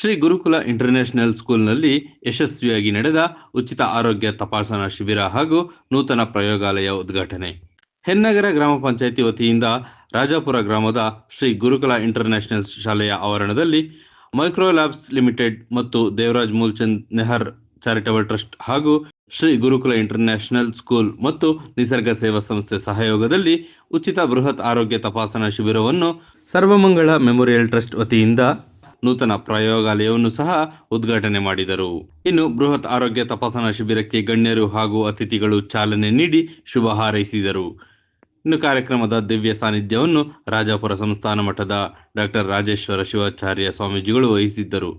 ಶ್ರೀ ಗುರುಕುಲ international ಸ್ಕೂಲ್ನಲ್ಲಿ ಯಶಸ್ವಿಯಾಗಿ ನಡೆದ ಉಚಿತ ಆರೋಗ್ಯ ತಪಾಸಣಾ ಶಿಬಿರ ಹಾಗೂ ನೂತನ ಪ್ರಯೋಗಾಲಯ ಉದ್ಘಾಟನೆ. ಹೆನ್ನಗರ ಗ್ರಾಮ ಪಂಚಾಯಿತಿ ವತಿಯಿಂದ ರಾಜಾಪುರ ಗ್ರಾಮದ ಶ್ರೀ ಗುರುಕುಲ ಇಂಟರ್ನ್ಯಾಷನಲ್ ಶಾಲೆಯ ಆವರಣದಲ್ಲಿ ಮೈಕ್ರೋಲ್ಯಾಬ್ಸ್ ಲಿಮಿಟೆಡ್ ಮತ್ತು ದೇವರಾಜ್ ಮೂಲ್ಚಂದ್ ನೆಹರ್ ಚಾರಿಟಬಲ್ ಟ್ರಸ್ಟ್ ಹಾಗೂ ಶ್ರೀ ಗುರುಕುಲ ಇಂಟರ್ನ್ಯಾಷನಲ್ ಸ್ಕೂಲ್ ಮತ್ತು ನಿಸರ್ಗ ಸೇವಾ ಸಂಸ್ಥೆ ಸಹಯೋಗದಲ್ಲಿ ಉಚಿತ ಬೃಹತ್ ಆರೋಗ್ಯ ತಪಾಸಣಾ ಶಿಬಿರವನ್ನು ಸರ್ವಮಂಗಳ ಮೆಮೋರಿಯಲ್ ಟ್ರಸ್ಟ್ ವತಿಯಿಂದ ನೂತನ ಪ್ರಯೋಗಾಲಯವನ್ನು ಸಹ ಉದ್ಘಾಟನೆ ಮಾಡಿದರು. ಇನ್ನು ಬೃಹತ್ ಆರೋಗ್ಯ ತಪಾಸಣಾ ಶಿಬಿರಕ್ಕೆ ಗಣ್ಯರು ಹಾಗೂ ಅತಿಥಿಗಳು ಚಾಲನೆ ನೀಡಿ ಶುಭ ಹಾರೈಸಿದರು. ಇನ್ನು ಕಾರ್ಯಕ್ರಮದ ದಿವ್ಯ ಸಾನ್ನಿಧ್ಯವನ್ನು ರಾಜಾಪುರ ಸಂಸ್ಥಾನ ಮಠದ ಡಾಕ್ಟರ್ ರಾಜೇಶ್ವರ ಶಿವಾಚಾರ್ಯ ಸ್ವಾಮೀಜಿಗಳು ವಹಿಸಿದ್ದರು.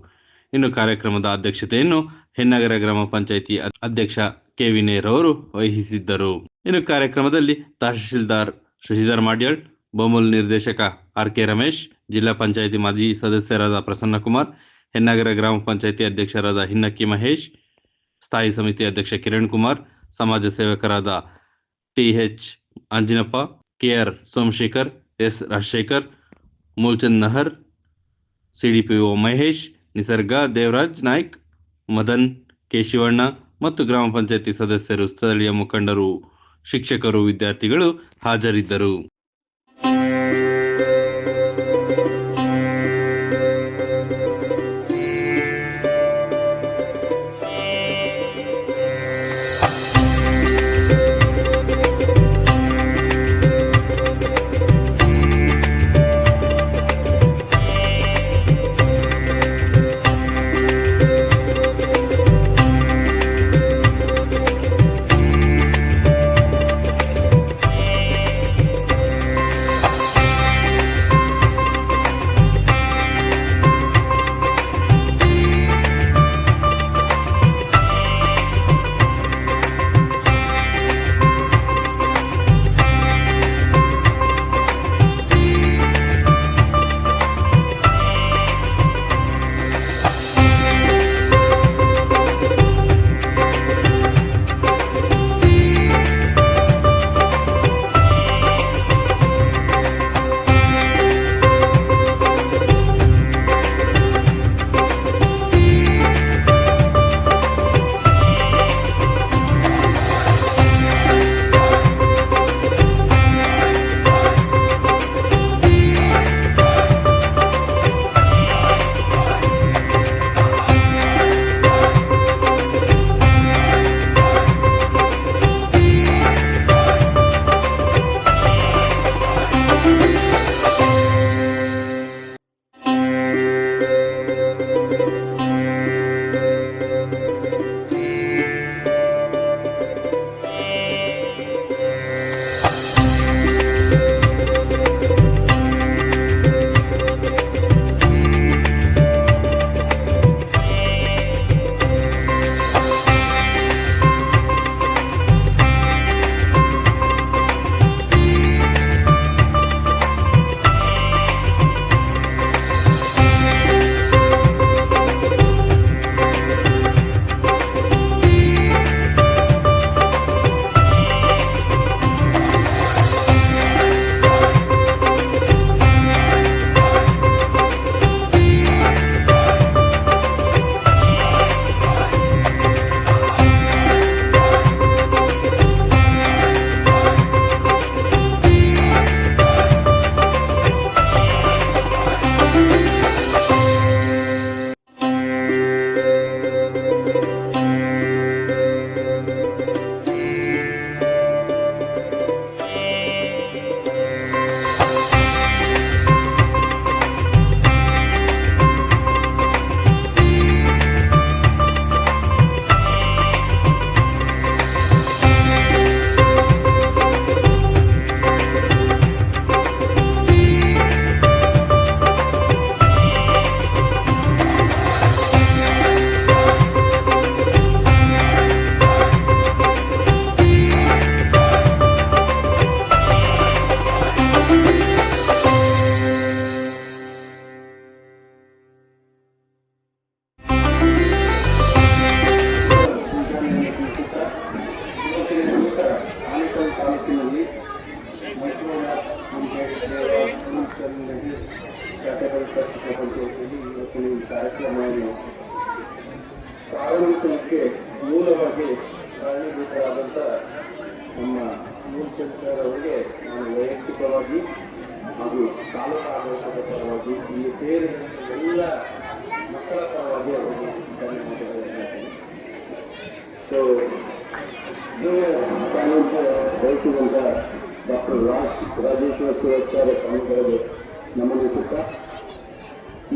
ಇನ್ನು ಕಾರ್ಯಕ್ರಮದ ಅಧ್ಯಕ್ಷತೆಯನ್ನು ಹೆನ್ನಗರ ಗ್ರಾಮ ಪಂಚಾಯಿತಿ ಅಧ್ಯಕ್ಷ ಕೆ. ಅವರು ವಹಿಸಿದ್ದರು. ಇನ್ನು ಕಾರ್ಯಕ್ರಮದಲ್ಲಿ ತಹಶೀಲ್ದಾರ್ ಶಶಿಧರ್ ಮಾಡ್ಯಾಳ್, ಬೊಮ್ಮಲ್ ನಿರ್ದೇಶಕ ಆರ್ ಕೆ ರಮೇಶ್ ಜಿಲ್ಲಾ ಪಂಚಾಯಿತಿ ಮಾಜಿ ಸದಸ್ಯರಾದ ಪ್ರಸನ್ನಕುಮಾರ್ ಹೆನ್ನಗರ ಗ್ರಾಮ ಪಂಚಾಯಿತಿ ಅಧ್ಯಕ್ಷರಾದ ಹಿನ್ನಕ್ಕಿ ಮಹೇಶ್, ಸ್ಥಾಯಿ ಸಮಿತಿ ಅಧ್ಯಕ್ಷ ಕಿರಣ್ ಕುಮಾರ್, ಸಮಾಜ ಸೇವಕರಾದ T H Anjinappa K R Somashekar, S Rajashekar, Mulchand Nahar C D P O Mahesh, Nisarga, Devaraj Naik, Madan K Shivanna ಮತ್ತು ಗ್ರಾಮ ಪಂಚಾಯಿತಿ ಸದಸ್ಯರು, ಸ್ಥಳೀಯ ಮುಖಂಡರು, ಶಿಕ್ಷಕರು, ವಿದ್ಯಾರ್ಥಿಗಳು ಹಾಜರಿದ್ದರು.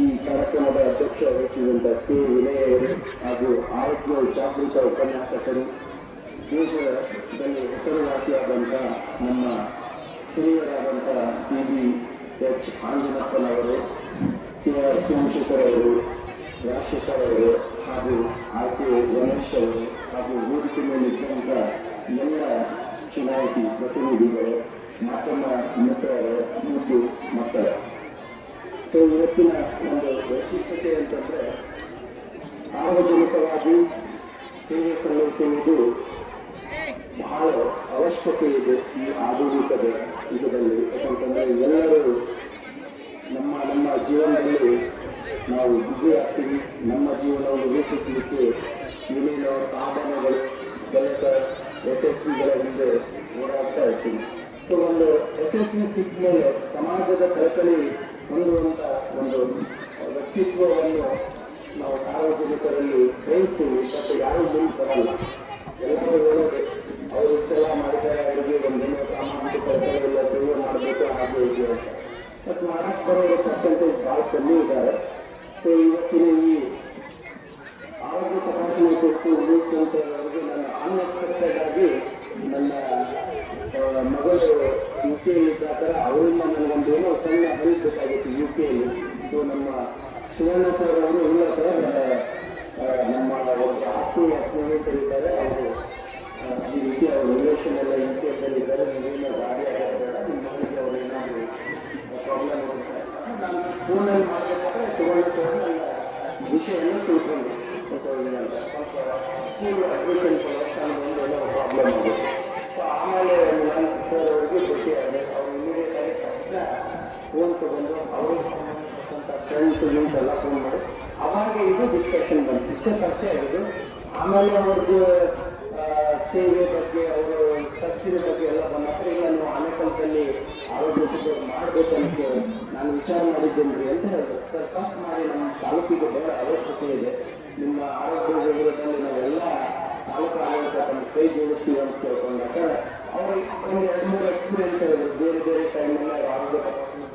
ಈ ಕಾರ್ಯಕ್ರಮದ ಅಧ್ಯಕ್ಷ ವಹಿಸಿದಂಥ ಕೆ. ವಿನಯವರು ಹಾಗೂ ಆರೋಗ್ಯ ಜಾಗೃತ ಉಪನ್ಯಾಸಕರು ದೇಶದಲ್ಲಿ ಹೆಸರುವಾಸಿಯಾದಂಥ ನಮ್ಮ ಹಿರಿಯರಾದಂಥ T. B H. ಆಂಜನಪ್ಪನವರು K. R. Somashekar ಅವರು, ರಾಜಶೇಖರ್ ಅವರು ಹಾಗೂ ಆರ್. ಕೆ. ರಮೇಶ್ ಅವರು ಹಾಗೂ ಹೂಡಿಕೆ ಮೇಲೆ ಇದ್ದಂಥ ಎಲ್ಲ ಚುನಾಯಿತಿ ಪ್ರತಿನಿಧಿಗಳು ಮಾತಮ್ಮ ಮಿತ್ರರು ಮತ್ತು ಮಕ್ಕಳು. ಸೊ ಇವತ್ತಿನ ಒಂದು ವೈಶಿಷ್ಟ್ಯತೆ ಅಂತಂದರೆ ಸಾರ್ವಜನಿಕವಾಗಿ ಸೇವೆ ಸಲ್ಲಿಸುವುದು ಬಹಳ ಅವಶ್ಯಕತೆ ಇದೆ ಈ ಆಧುನಿಕದ ಯುಗದಲ್ಲಿ. ಯಾಕಂತಂದರೆ ಎಲ್ಲರೂ ನಮ್ಮ ನಮ್ಮ ಜೀವನದಲ್ಲಿ ನಾವು ಬ್ಯುಸಿ ಆಗ್ತೀವಿ. ನಮ್ಮ ಜೀವನವನ್ನು ರೂಪಿಸಲಿಕ್ಕೆ ಏನೇನೋ ಸಾಧನಗಳು, ಕೆಲಸ, ಯಶಸ್ವಿಗಳ ಹಿಂದೆ ಓಡಾಡ್ತಾ ಇರ್ತೀವಿ. ಸೊ ಒಂದು ಯಶಸ್ವಿ ಸಿಕ್ಕ ಮೇಲೆ ಸಮಾಜದ ಕಳಕಳಿ ಹೊಂದುವಂತ ಒಂದು ವ್ಯಕ್ತಿತ್ವವನ್ನು ನಾವು ಸಾರ್ವಜನಿಕರಲ್ಲಿ ಬಯಸ್ತೀವಿ ಮತ್ತು ಯಾರು ಮುಂದೆ ಬರಲ್ಲ. ಎಲ್ಲರೂ ಹೇಳೋದು, ಅವರು ಇಷ್ಟೆಲ್ಲ ಮಾಡಿದ್ದಾರೆ, ಅವರಿಗೆ ಒಂದು ಸಾಮಾಜಿಕ ಕರ್ತವ್ಯ ಸೇವೆ ಮಾಡಬೇಕು, ಹಾಗೆ ಹೀಗೆ ಅಂತ. ಮತ್ತು ಮಾಡಕ್ಕೆ ಬರೋರು ಪರ್ಸೆಂಟೇಜ್ ಭಾಳ ಕಮ್ಮಿ ಇದ್ದಾರೆ. ಸೊ ಇವತ್ತಿನ ಈ ಆರೋಗ್ಯ ತಪಾಸಣೆ ಕೊಟ್ಟು ಉಳಿಯುತ್ತಂತ ನನ್ನ ಆನ್ಲೈನ್ ನನ್ನ ಮಗಳು ಯು ಕೆ ಪ್ರಕಾರ ಅವರಿಂದ ನನಗೊಂದು ಏನೋ ಸಣ್ಣ ಹೆಲ್ಪ್ ಬೇಕಾಗಿತ್ತು ಯು ಕೆಯಲ್ಲಿ ಸೊ ನಮ್ಮ ಸುವರ್ಣ ಸರ್ ಅವರು ಇಲ್ಲ ಸರ್ ನಮ್ಮ ಒಂದು ಆತ್ಮೀಯ ಸ್ನೇಹಿತರಿದ್ದಾರೆ ಅವರು ಈ ರೀತಿ ಅವರು ರಿಲೇಷನ್ ಎಲ್ಲ ಯು ಕೆದಲ್ಲಿದ್ದಾರೆ ನೀವೇನೋ ಗಾಡಿ ಆಗಿರಬೇಡ ನಿಮ್ಮ ಮನೆಗೆ ಅವರು ಏನಾದರೂ ಪ್ರಾಬ್ಲಮ್ ನಾನು ಫೋನಲ್ಲಿ ಮಾಡಬೇಕಾದ್ರೆ ಸುವರ್ಣ ಸರ್ ವಿಷಯವನ್ನು ತಿಳ್ಕೊಂಡು. ಅಡ್ಮಿಷನ್ ಏನೋ ಪ್ರಾಬ್ಲಮ್ ಆಗುತ್ತೆ ಸೊ ಆಮೇಲೆ ಒಂದು ಸರ್ ಆಗಿದೆ ಅವ್ರು ಇಮಿಡಿಯೇಟ್ ಆಗಿ ತಕ್ಷಣ ಫೋನ್ ಬಂದು ಅವ್ರಿಗೆ ಸಂಬಂಧಪಟ್ಟಂಥ ಫ್ರೆಂಡ್ಸ್ ಎಲ್ಲ ಫೋನ್ ಮಾಡಿ ಅವಾಗ ಇದು ಡಿಸ್ಕಷನ್ ಬಂತು ಇಷ್ಟು ಪರಿಚಯ ಆಗಿದ್ದು ಆಮೇಲೆ ಅವ್ರದ್ದು ಸೇವೆ ಬಗ್ಗೆ ಅವರು ಖರ್ಚಿನ ಬಗ್ಗೆ ಎಲ್ಲ ಬಂದಾಗ ಈಗ ನಾನು ಆನೇಕಲ್ದಲ್ಲಿ ಆರೋಗ್ಯ ಮಾಡಬೇಕಂತ ನಾನು ವಿಚಾರ ಮಾಡಿದ್ದೇನೆ ಅಂತ ಹೇಳಿದ್ರು ಸರ್ ಫಸ್ಟ್ ಮಾಡಿ ನಮ್ಮ ತಾಲೂಕಿಗೆ ಬಹಳ ಅವಶ್ಯಕತೆ ಇದೆ ನಿಮ್ಮ ಆರೋಗ್ಯ ವಿಭಾಗದಲ್ಲಿ ನಾವೆಲ್ಲ ಆಡಳಿತ ತಮ್ಮ ಕೈ ಜೋಡಿಸ್ತೀವಿ ಅಂತ ಕೇಳ್ಕೊಂಡಾಗ ಅವರು ಒಂದು ಎರಡು ಮೂರು ಎಕ್ಸ್ಪೀರಿಯನ್ಸ್ ಬೇರೆ ಬೇರೆ ಟೈಮಲ್ಲಿ ಆರೋಗ್ಯ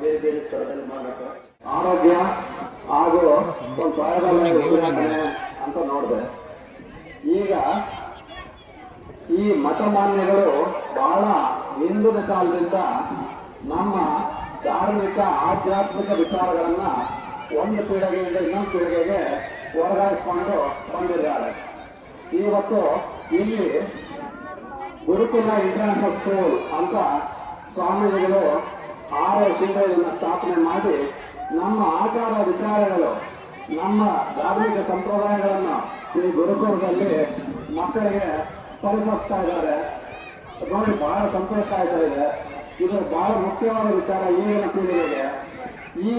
ಬೇರೆ ಬೇರೆ ಸ್ಥಳದಲ್ಲಿ ಮಾಡಕ್ಕೆ ಆರೋಗ್ಯ ಹಾಗೂ. ಒಂದು ಅಂತ ನೋಡಿದೆ. ಈಗ ಈ ಮತಮಾನ್ಯಗಳು ಬಹಳ ಹಿಂದಿನ ಕಾಲದಿಂದ ನಮ್ಮ ಧಾರ್ಮಿಕ ಆಧ್ಯಾತ್ಮಿಕ ವಿಚಾರಗಳನ್ನ ಒಂದು ಪೀಳಿಗೆಯಿಂದ ಇನ್ನೊಂದು ಪೀಳಿಗೆಗೆ ವರ್ಗಾಯಿಸಿಕೊಂಡು ಬಂದಿದ್ದಾರೆ. ಇವತ್ತು ಇಲ್ಲಿ ಗುರುಕುಲ ಇಂಟರ್ನ್ಯಾಷನಲ್ ಸ್ಕೂಲ್ ಅಂತ ಸ್ವಾಮೀಜಿಗಳು ಆರು ವರ್ಷದಿಂದ ಸ್ಥಾಪನೆ ಮಾಡಿ ನಮ್ಮ ಆಚಾರ ವಿಚಾರಗಳು, ನಮ್ಮ ಧಾರ್ಮಿಕ ಸಂಪ್ರದಾಯಗಳನ್ನು ಈ ಗುರುಕುಲದಲ್ಲಿ ಮಕ್ಕಳಿಗೆ ಪರಿಸರಿಸ್ತಾ ಇದ್ದಾರೆ. ನೋಡಿ, ಬಹಳ ಸಂತೋಷ ಆಗ್ತಾ ಇದೆ. ಇದು ಬಹಳ ಮುಖ್ಯವಾದ ವಿಚಾರ ಈಗಿನ ಪೀಳಿಗೆಗೆ. ಈ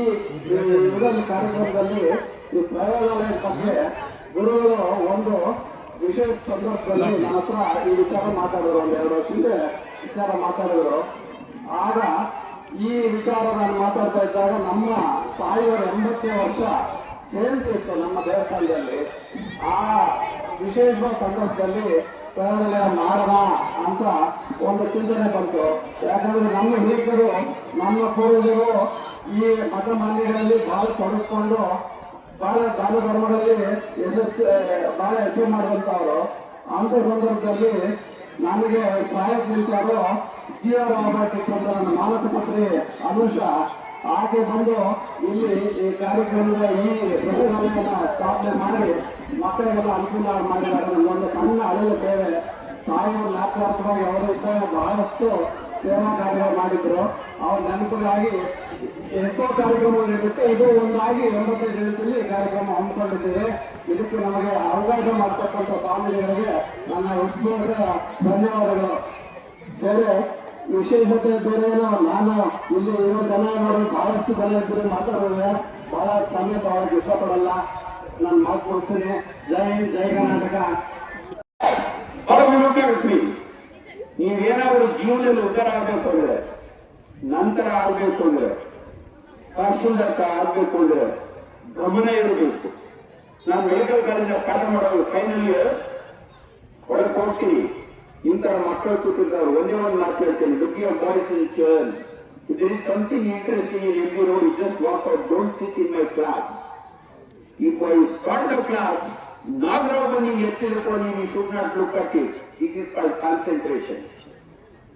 ಇದೊಂದು ಕಾರ್ಯಕ್ರಮದಲ್ಲಿ ಈ ಪ್ರಯೋಗಾಲಯದ ಬಗ್ಗೆ ಗುರುಗಳು ಒಂದು ವಿಶೇಷ ಸಂದರ್ಭದಲ್ಲಿ ನನ್ನ ಹತ್ರ ಈ ವಿಚಾರ ಮಾತಾಡಿದ್ರು ಒಂದು ಎರಡು ವರ್ಷದಿಂದ ವಿಚಾರ ಮಾತಾಡಿದ್ರು. ಆಗ ಈ ವಿಚಾರ ನಾನು ಮಾತಾಡ್ತಾ ಇದ್ದಾಗ ನಮ್ಮ ತಾಯಿಯವರ ಎಂಬತ್ತೇ ವರ್ಷ ಸೇಲ್ಸ್ ಇತ್ತು ನಮ್ಮ ದೇವಸ್ಥಾನದಲ್ಲಿ. ಆ ವಿಶೇಷ ಸಂದರ್ಭದಲ್ಲಿ ಪ್ರಯೋಗಾಲಯ ಮಾಡೋಣ ಅಂತ ಒಂದು ಚಿಂತನೆ ಬಂತು. ಯಾಕಂದ್ರೆ ನಮ್ಮ ಹಿರಿಯರು ನಮ್ಮ ಪೂರ್ವಜರು ಈ ಮತ ಮಂದಿಗಳಲ್ಲಿ ಬಹಳ ತೊಡಗಿಸ್ಕೊಂಡು ಬಹಳ ದಾನ ಧರ್ಮಗಳಲ್ಲಿ ಯಶಸ್ಸು ಬಹಳ ಹೆಸರು ಮಾಡುವಂತವರು ಅಂತ ಸಂದರ್ಭದಲ್ಲಿ ನನಗೆ ಸಹಾಯ ಜೀವ ರಾಬರ್ಟಿಕ್ಸ್ ಅಂತ ನನ್ನ ಮಾನಸ ಪತ್ರಿ ಅನುಷ. ಆಕೆ ಬಂದು ಇಲ್ಲಿ ಈ ಕಾರ್ಯಕ್ರಮದ ಈ ಪ್ರಯೋಗಾಲಯನ ಸ್ಥಾಪನೆ ಮಾಡಿ ಮಕ್ಕಳಿಗೆಲ್ಲ ಅನುಕೂಲ ಮಾಡಿದ್ದಾರೆ. ನನ್ನೊಂದು ಸಣ್ಣ ಅಳಿಯ ಸೇವೆ. ತಾಯಿಯವರು ಜ್ಞಾಪಕಾರ್ಥವಾಗಿ ಅವರು ಬಹಳಷ್ಟು ಸೇವಾ ಕಾರ್ಯ ಮಾಡಿದ್ರು, ಅವ್ರ ನೆನಪಿಗಾಗಿ ಎಷ್ಟೋ ಕಾರ್ಯಕ್ರಮಗಳು ಇರುತ್ತೆ ಇದು ಒಂದಾಗಿ ಎಂಬತ್ತೈದು ದಿನದಲ್ಲಿ ಈ ಕಾರ್ಯಕ್ರಮ ಹಮ್ಮಿಕೊಂಡಿದ್ದೇವೆ. ಇದಕ್ಕೆ ನಮಗೆ ಅವಕಾಶ ಮಾಡ್ತಕ್ಕಂಥ ಸ್ವಾಮೀಜಿಗಳಿಗೆ ನನ್ನ ಉದ್ಯೋಗದ ಧನ್ಯವಾದಗಳು. ಬೇರೆ ವಿಶೇಷತೆ ಬೇರೆ ನಾನು ಇಲ್ಲಿ ಇರೋ ಜನ ನೋಡಿ ಬಹಳಷ್ಟು ಜನ ಇದ್ದರೆ ಮಾತಾಡೋದು ಬಹಳ ಸಮಯ ಬಹಳ ಇಷ್ಟಪಡಲ್ಲ. ನಾನು ಮಾತು ಕೊಡ್ತೀನಿ. ಜೈ ಜೈ ಕರ್ನಾಟಕ. ವ್ಯಕ್ತಿ. ನೀವೇನಾದ್ರೂ ಜೀವನದಲ್ಲಿ ಉತ್ತರ ಆಗಬೇಕು ಅಂದ್ರೆ ನಂತರ ಆಗಬೇಕು ಅಂದ್ರೆ ತಹಶೀಲ್ದಾರ್ ಆಗಬೇಕು ಅಂದ್ರೆ ಗಮನ ಇರಬೇಕು. ನಾನು ಮೆಡಿಕಲ್ ಕಾಲೇಜ್ ಪಾಠ ಮಾಡೋದು ಫೈನಲ್ ಹೊರಗೆ ಹೋಗ್ತೀನಿ. ಇಂತರ ಮಕ್ಕಳು ಕೂತಿರ್ತಾರೆ ಒಂದೇ ಒಂದು ಮಾತು ಹೇಳ್ತೇನೆ. Look your boys in churn it is something interesting in every road just walk out don't sit in my class if I start the class, Nagarao ನೀವು ಎತ್ತಿರ್ಕೊಂಡು ನೀವು not look at it is called concentration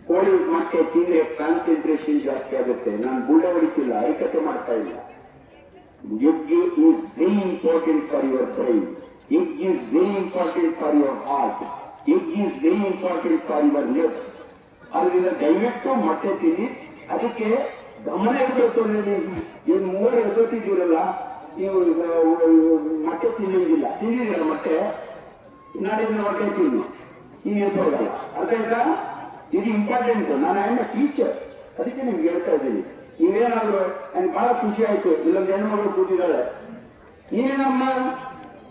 ಕೋಳಿ ಮೊಟ್ಟೆ ತಿಂದ್ರೆ concentration ಜಾಸ್ತಿ ಆಗುತ್ತೆ. ನಾನು ಬುಳ್ಳೆ ಹೊಡಿತಿಲ್ಲ ಐಕತೆ ಮಾಡ್ತಾ ಇಲ್ಲ. Egg is very important for your brain egg is very important for your heart egg is very important for your legs ಅದರಿಂದ ದಯವಿಟ್ಟು ಮೊಟ್ಟೆ ತಿನ್ನಿ. ಅದಕ್ಕೆ ಗಮನ ಇರಬೇಕು ನೀವು ಮೂರು ಎದುರ್ತಿದ್ದೀರಲ್ಲ ಆ, ಮೊಟ್ಟೆ ತಿನ್ನೋದಿಲ್ಲ ತಿಂದಿದ್ದೀರ ಮೊಟ್ಟೆ ನಾಡಿದ್ರೆ ಮೊಟ್ಟೆ ತಿನ್ನು. ಈಗ ಹೇಳ್ತಾಯಿಲ್ಲ ಅರ್ಥ ಇದು ಇಂಪಾರ್ಟೆಂಟ್ ನಾನು ಐ ಟೀಚರ್ ಅದಕ್ಕೆ ನಿಮ್ಗೆ ಹೇಳ್ತಾ ಇದ್ದೀನಿ. ನೀವೇನಾದ್ರು ನನ್ಗೆ ಬಹಳ ಖುಷಿ ಆಯ್ತು. ಇಲ್ಲೊಂದು ಹೆಣ್ಮಗಳು ಕೂತಿದ್ದಾಳೆ. ನೀನಮ್ಮ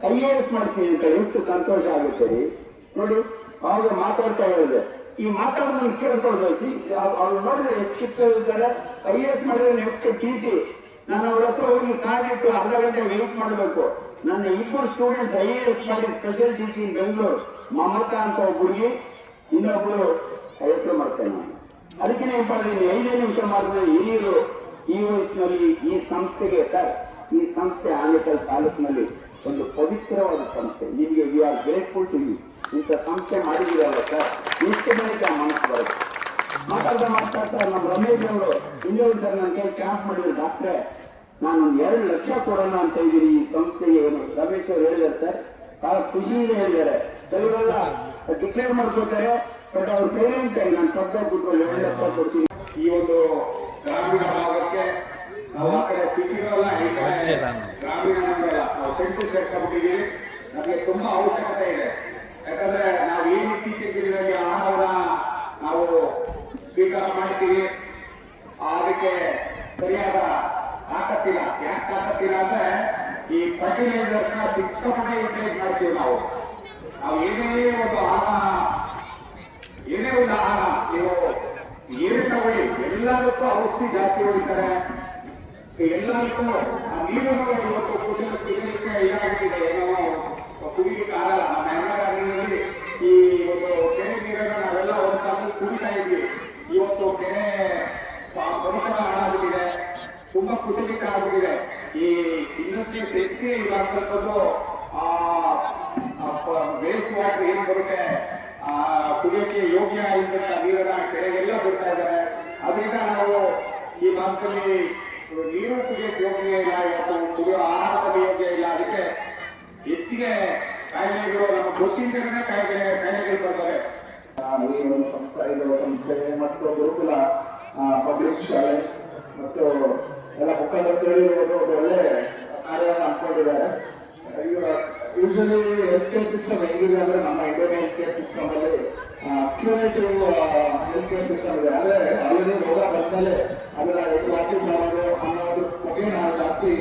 ಐ ಎ ಎಸ್ ಮಾಡ್ತೀನಿ ಅಂತ ಎಷ್ಟು ಸಂತೋಷ ಆಗುತ್ತೆ ರೀ? ನೋಡಿ ಅವಾಗ ಮಾತಾಡ್ತಾ ಹೇಳಿದೆ ಈ ಮಾತಾಡೋದನ್ನು ಕೇಳ್ಕೊಳ್ಬೇಕು ಅವ್ರು ನೋಡಿದ್ರೆ ಎಷ್ಟು ಚಿಕ್ಕ ಐ ಎ ಎಸ್ ಮಾಡಿದ್ರೆ ನೆಕ್ಸ್ಟ್ ಟಿ ಸಿ ನಾನು ಅವ್ರ ಹತ್ರ ಹೋಗಿ ಕಾಡಿಟ್ಟು ಅರ್ಧ ಗಂಟೆ ವೆಯ್ಟ್ ಮಾಡಬೇಕು. ನನ್ನ ಇಬ್ಬರು ಸ್ಟೂಡೆಂಟ್ಸ್ ಐ ಮಾಡಿ special T C Bengaluru Mamata ಅಂತ ಒಬ್ಬ ಹುಡುಗಿ ಇನ್ನೊಬ್ಳು ಹೆಸರು ಮಾಡ್ತೇನೆ ನಾನು. ಅದಕ್ಕೆ ನೀವು ಮಾಡಿದ್ದೀನಿ ಐದೇ ನಿಮಿಷ ಮಾಡಿದ್ರೆ ಹಿರಿಯರು ಈ ವಯಸ್ಸಿನಲ್ಲಿ ಈ ಸಂಸ್ಥೆಗೆ, ಸರ್, ಈ ಸಂಸ್ಥೆ ಆನೇಕಲ್ ತಾಲೂಕಿನಲ್ಲಿ ಒಂದು ಪವಿತ್ರವಾದ ಸಂಸ್ಥೆ. ನಿಮಗೆ we are grateful to you ಇಂಥ ಸಂಸ್ಥೆ ಮಾಡಿದ್ದೀರಲ್ಲ, ಸರ್ ಇಷ್ಟು ಮೇಲೆ ಮನಸ್ಸು ಬರುತ್ತೆ ಮಾತಾಡ್ತಾ ಮಾತಾಡ್ತಾ ನಮ್ಮ ರಮೇಶ್ ಅವರು, ಇಂಜಿನಿಯರ್ ಸರ್ ನನ್ನ ಕೈ ಕ್ಯಾಶ್ ಮಾಡಿದ್ರು ಡಾಕ್ಟ್ರೆ. ನಾನು ಒಂದು ಎರಡು ಲಕ್ಷ ಕೊಡೋಣ ಅಂತ ಇದ್ದೀನಿ ಈ ಸಂಸ್ಥೆಗೆ. ರಮೇಶ್ ಅವರು ಹೇಳಿದ್ದಾರೆ ಸರ್. ಬಹಳ ಖುಷಿಯಿಂದ ಹೇಳಿದ್ದಾರೆ ಕೆಲವರೆಲ್ಲ ಡಿಕ್ಲೇರ್ ಮಾಡ್ಕೊತಾರೆ. ಬಟ್ ಅವ್ರು ಸೈಲೆಂಟ್ ನಾನು ಪಕ್ಕ ಕೂತ್ಕೊಂಡು ಎರಡು ಲಕ್ಷ ಕೊಡ್ತೀನಿ. ಈ ಒಂದು ಗ್ರಾಮೀಣ ಭಾಗಕ್ಕೆ ನಾವು ಆ ಕಡೆ ಸಿಟಿಗಳೆಲ್ಲ ಈ ಗ್ರಾಮೀಣ ನಾವು ಸೆಂಟು ಸೇರ್ಕೊಂಡ್ಬಿಟ್ಟಿದ್ದೀವಿ. ನಮಗೆ ತುಂಬಾ ಅವಶ್ಯಕತೆ ಇದೆ. ಯಾಕಂದ್ರೆ ನಾವು ಏನು ಇತ್ತೀಚೆಗೆ ಆಹಾರ ನಾವು ಸ್ವೀಕಾರ ಮಾಡ್ತೀವಿ ಅದಕ್ಕೆ ಸರಿಯಾದ ತಾಕತ್ತಿಲ್ಲ ಯಾಕೆ ತಾಕತ್ತಿಲ್ಲ ಅಂದ್ರೆ ಈ ಫರ್ಟಿಲೈಸರ್ಸ್ನ ಸಿಕ್ಕಾಪಟ್ಟೆ ಯುಟಿಲೈಸ್ ಮಾಡ್ತೀವಿ ನಾವು. ನಾವು ಏನೇ ಒಂದು ಆಹಾರ, ಏನೇ ಒಂದು ಆಹಾರ ನೀವು ಏನು ತಗೊಳ್ಳಿ ಎಲ್ಲದಕ್ಕೂ ಔಷಧಿ ಜಾಸ್ತಿ ಹೊಡಿತಾರೆ ಎಲ್ಲದಕ್ಕೂ ನೀರು ಇವತ್ತು ಕುಡಿಯಲು ಕುಡಿಯಲಿಕ್ಕೆ ಇದಾಗಿದೆ ಏನೋ ಕುಡಿಲಿಕ್ಕೆ ಆಗಲ್ಲ ನಮ್ಮ ಹೆಣ್ಣಗಾರಿನಲ್ಲಿ ಈ ಒಂದು ಕೆರೆ ನೀರನ್ನು ನಾವೆಲ್ಲ ಒಂದು ಸಾಲ ಕುಡಿತಾ ಇದ್ವಿ ಇವತ್ತು ಕೆರೆ ಪರಿಸರ ಹಾಳಾಗ್ಬಿಟ್ಟಿದೆ ತುಂಬಾ ಕುಸಿಲಿಕ್ಕೆ ಆಗಿದೆ ಈ ಇಂಡಸ್ಟ್ರಿ ಹೆಚ್ಚಿಗೆ ಇರುವಂತದ್ದು, ಆ ವೇಸ್ಟ್ ವಾಟರ್ ಏನ್ ಬರುತ್ತೆ? ಆ, ಕುಡಿಯೋಕೆ ಯೋಗ್ಯ ಇಲ್ಲದ ನೀರನ್ನ ಕೆರೆಗೆಲ್ಲ ಬರ್ತಾ ಇದ್ದಾರೆ. ಅದರಿಂದ ನಾವು ಈ ಭಾಗದಲ್ಲಿ ನೀರು ಕುಡಿಯೋಕೆ ಯೋಗ್ಯ ಇಲ್ಲ, ಇವತ್ತು ಕುಡಿಯೋ ಆಹಾರದ ಯೋಗ್ಯ ಇಲ್ಲ. ಅದಕ್ಕೆ ಹೆಚ್ಚಿಗೆ ಕಾಯಿಲೆಗಳು ನಮ್ಮ ಗೊತ್ತಿಂದಲೇ ಕಾಯಿಲೆ, ಕಾಯಿಲೆಗಳು ಬರ್ತವೆ. ಒಂದು ಸಂಸ್ಥೆ ಇದು ಸಂಸ್ಥೆ ಮತ್ತು ಗುರುಕುಲ ಪಬ್ಲಿಕ್ ಶಾಲೆ ಮತ್ತು ಎಲ್ಲ ಮುಖಂಡ ಸೇರಿ ಒಳ್ಳೆ ಕಾರ್ಯವನ್ನು ಅನ್ಕೊಂಡಿದ್ದಾರೆ. ಯೂಶಲಿ ಹೆಲ್ತ್ ಕೇರ್ ಸಿಸ್ಟಮ್ ಹೆಂಗಿದೆ ಅಂದ್ರೆ ನಮ್ಮ ಇಂಡಿಯನ್ ಹೆಲ್ತ್ ಕೇರ್ ಸಿಸ್ಟಮ್ ಅಲ್ಲಿ ಕ್ಯೂರೇಟಿವ್ ಹೆಲ್ತ್ ಕೇರ್ ಸಿಸ್ಟಮ್ ಇದೆ. ಅಂದ್ರೆ ಅಲ್ಲಿ ರೋಗ ಅದನ್ನ ಅದರ ವಾಸಿ ಮಾಡೋದು, ಅನ್ನೋದು ಬಗ್ಗೆ ನಾವು ಜಾಸ್ತಿ